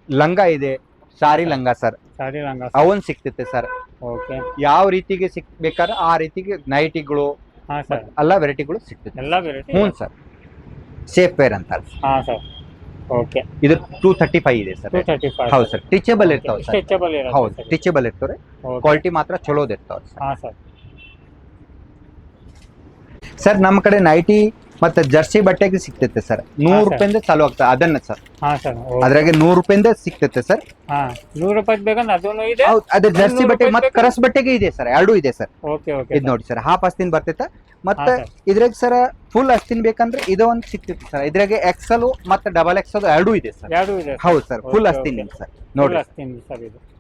ಲಂಗ ಇದೆ. ಸಾರಿ. ಲಂಗ ಸರ್. ಸಾರಿ ಲಂಗ ಅವನ್ ಸಿಗ್ತೈತೆ ಸರ್. ಓಕೆ. ಯಾವ ರೀತಿಗೆ ಸಿಗ್ಬೇಕಾದ್ರೆ ಆ ರೀತಿಗೆ ನೈಟಿಗಳು ಹಾ ಸರ್. ಎಲ್ಲ ವೆರೈಟಿಗಳು ಸಿಗ್ತೈತೆ ಎಲ್ಲ ವೆರೈಟಿ ಹ್ಞೂ ಸರ್. ಸೇಫ್ ವೇರ್ ಅಂತ ಹಾ ಸರ್. ಓಕೆ. ಇದು ಟೂ ಥರ್ಟಿ ಫೈವ್ ಇದೆ ಸರ್. ಟೂ ತರ್ಟಿ ಫೈವ್ ಹೌದು ಸರ್. ಟೀಚಬಲ್ ಇರ್ತಾವ ಸರ್. ಸ್ಟ್ರೆಚಬಲ್ ಹೌದು ಇರುತ್ತೆ ಟೀಚಬಲ್ ಕ್ವಾಲಿಟಿ ಮಾತ್ರ ಚಲೋದ್ ಇರ್ತಾವ ಸರ್. ಹಾ ಸರ್. ಸರ್ ನಮ್ಮ ಕಡೆ ನೈಟಿ ಮತ್ತೆ ಜರ್ಸಿ ಬಟ್ಟೆಗೆ ಸಿಗ್ತೈತೆ ಸರ್. ನೂರು. ರೂಪಾಯಿಂದ ಚಾಲು ಆಗ್ತದೆ ಅದನ್ನ ಸರ್. ಹಾ ಸರ್ ಅದ್ರಾಗೆ ನೂರು ರೂಪಾಯಿಂದ ಸಿಗ್ತೈತೆ ಸರ್. ಹಾ ನೂರು ರೂಪಾಯಿ ಬೇಕಂದ್ರೆ ಅದೂ ಇದೆ? ಹೌದು ಅದೇ ಜರ್ಸಿ ಬಟ್ಟೆ ಮತ್ತೆ ಕರಸ್ ಬಟ್ಟೆಗೆ ಇದೆ ಸರ್ ಎರಡೂ ಇದೆ ಸರ್. ಓಕೆ ಓಕೆ ಇದು ನೋಡಿ ಸರ್ ಹಾಫ್ ಅಸ್ತಿನ ಬರ್ತೈತೆ. ಮತ್ತೆ ಇದ್ರಾಗ ಸರ್ ಫುಲ್ ಅಸ್ತಿನ ಬೇಕಂದ್ರೆ ಇದು ಒಂದು ಸಿಗ್ತೈತೆ ಸರ್. ಇದ್ರಾಗೆ ಎಕ್ಸಲ್ ಮತ್ತೆ ಡಬಲ್ ಎಕ್ಸಲ್ ಎರಡೂ ಇದೆ ಸರ್. ಎರಡು ಇದೆ ಹೌದು ಸರ್ ಫುಲ್ ಅಸ್ತಿನ ಸರ್. ನೋಡಿ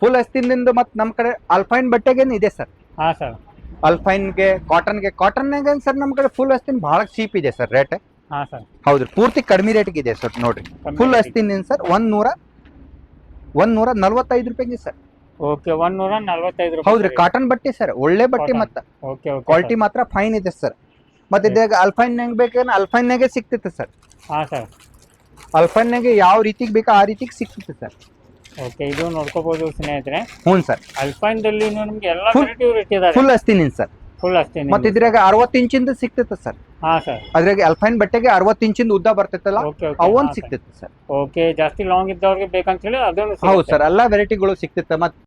ಫುಲ್ ಅಸ್ತಿನಿಂದ ಮತ್ತೆ ನಮ್ಮ ಕಡೆ ಅಲ್ಫೈನ್ ಬಟ್ಟೆಗೇನು ಇದೆ ಸರ್. ಹಾ ಸರ್. ಅಲ್ಫೈನ್ಗೆ ಕಾಟನ್ಗೆ ಕಾಟನ್ಗೆ ಸರ್ ನಮ್ಮ ಕಡೆ ಫುಲ್ ಅಸ್ತಿನ ಬಹಳ ಚೀಪ್ ಇದೆ ಸರ್ ರೇಟ್ ಹಾ ಸರ್ ಹೌದ್ರಿ ಪೂರ್ತಿ ಕಡಿಮೆ ರೇಟ್ಗೆ ಇದೆ ಸರ್ ನೋಡ್ರಿ. ಫುಲ್ ಅಸ್ತಿನ ಸರ್ ಒಂದ್ ನೂರ ಒಂದ್ ನೂರ ನಲ್ವತ್ತೈದು ರೂಪಾಯಿಗೆ ಸರ್ ಓಕೆ ಒಂದ್ ನೂರ ನಲ್ವತ್ತೈದು ರೂಪಾಯಿ ಹೌದ್ರಿ ಕಾಟನ್ ಬಟ್ಟೆ ಸರ್ ಒಳ್ಳೆ ಬಟ್ಟೆ ಮತ್ತ. ಕ್ವಾಲಿಟಿ ಮಾತ್ರ ಫೈನ್ ಇದೆ ಸರ್ ಮತ್ತೆ ಇದಾಗ ಅಲ್ಫೈನ್ಯಾಗ ಬೇಕಂದ್ರೆ ಅಲ್ಫೈನ್ಯಾಗೆ ಸಿಗ್ತೈತೆ ಸರ್ ಹಾ ಸರ್ ಅಲ್ಫೈನ್ಯಾಗೆ ಯಾವ ರೀತಿಗೆ ಬೇಕೋ ಆ ರೀತಿಗೆ ಸಿಗ್ತೈತೆ ಸರ್ ಓಕೆ ಇದು ನೋಡ್ಕೋಬಹುದು ಸ್ನೇಹಿತರೆ. ಹ್ಞೂ ಸರ್. ಅಲ್ಪೈನ್ದಲ್ಲಿ ನಿಮ್ಗೆ ಎಲ್ಲ Full- ವೆರೈಟಿ ಇಟ್ಟಿದ್ದಾರೆ. ಫುಲ್ ಅಸ್ತಿನಿ ಸರ್. ಫುಲ್ ಅಷ್ಟೇ ಮತ್ತೆ ಇದ್ರಾಗ ಅರವತ್ತು ಇಂಚಿಂದ ಸಿಗ್ತೈತೆ ಸರ್. ಹಾ ಸರ್. ಅದ್ರಾಗ ಅಲ್ಫೈನ್ ಬಟ್ಟೆಗೆ ಅರವತ್ತು ಇಂಚಿಂದ ಉದ್ದ ಬರ್ತೈತಲ್ಲ ಓಕೆ ಸಿಗ್ತೈತೆ ಸರ್. ಓಕೆ ಜಾಸ್ತಿ ಲಾಂಗ್ ಇದ್ದವ್ರಿಗೆ ಬೇಕಂತ ಹೇಳಿ ಅದನ್ನು ಹೌದು ಸರ್ ಎಲ್ಲಾ ವೆರೈಟಿಗಳು ಸಿಗ್ತೈತೆ ಮತ್ತೆ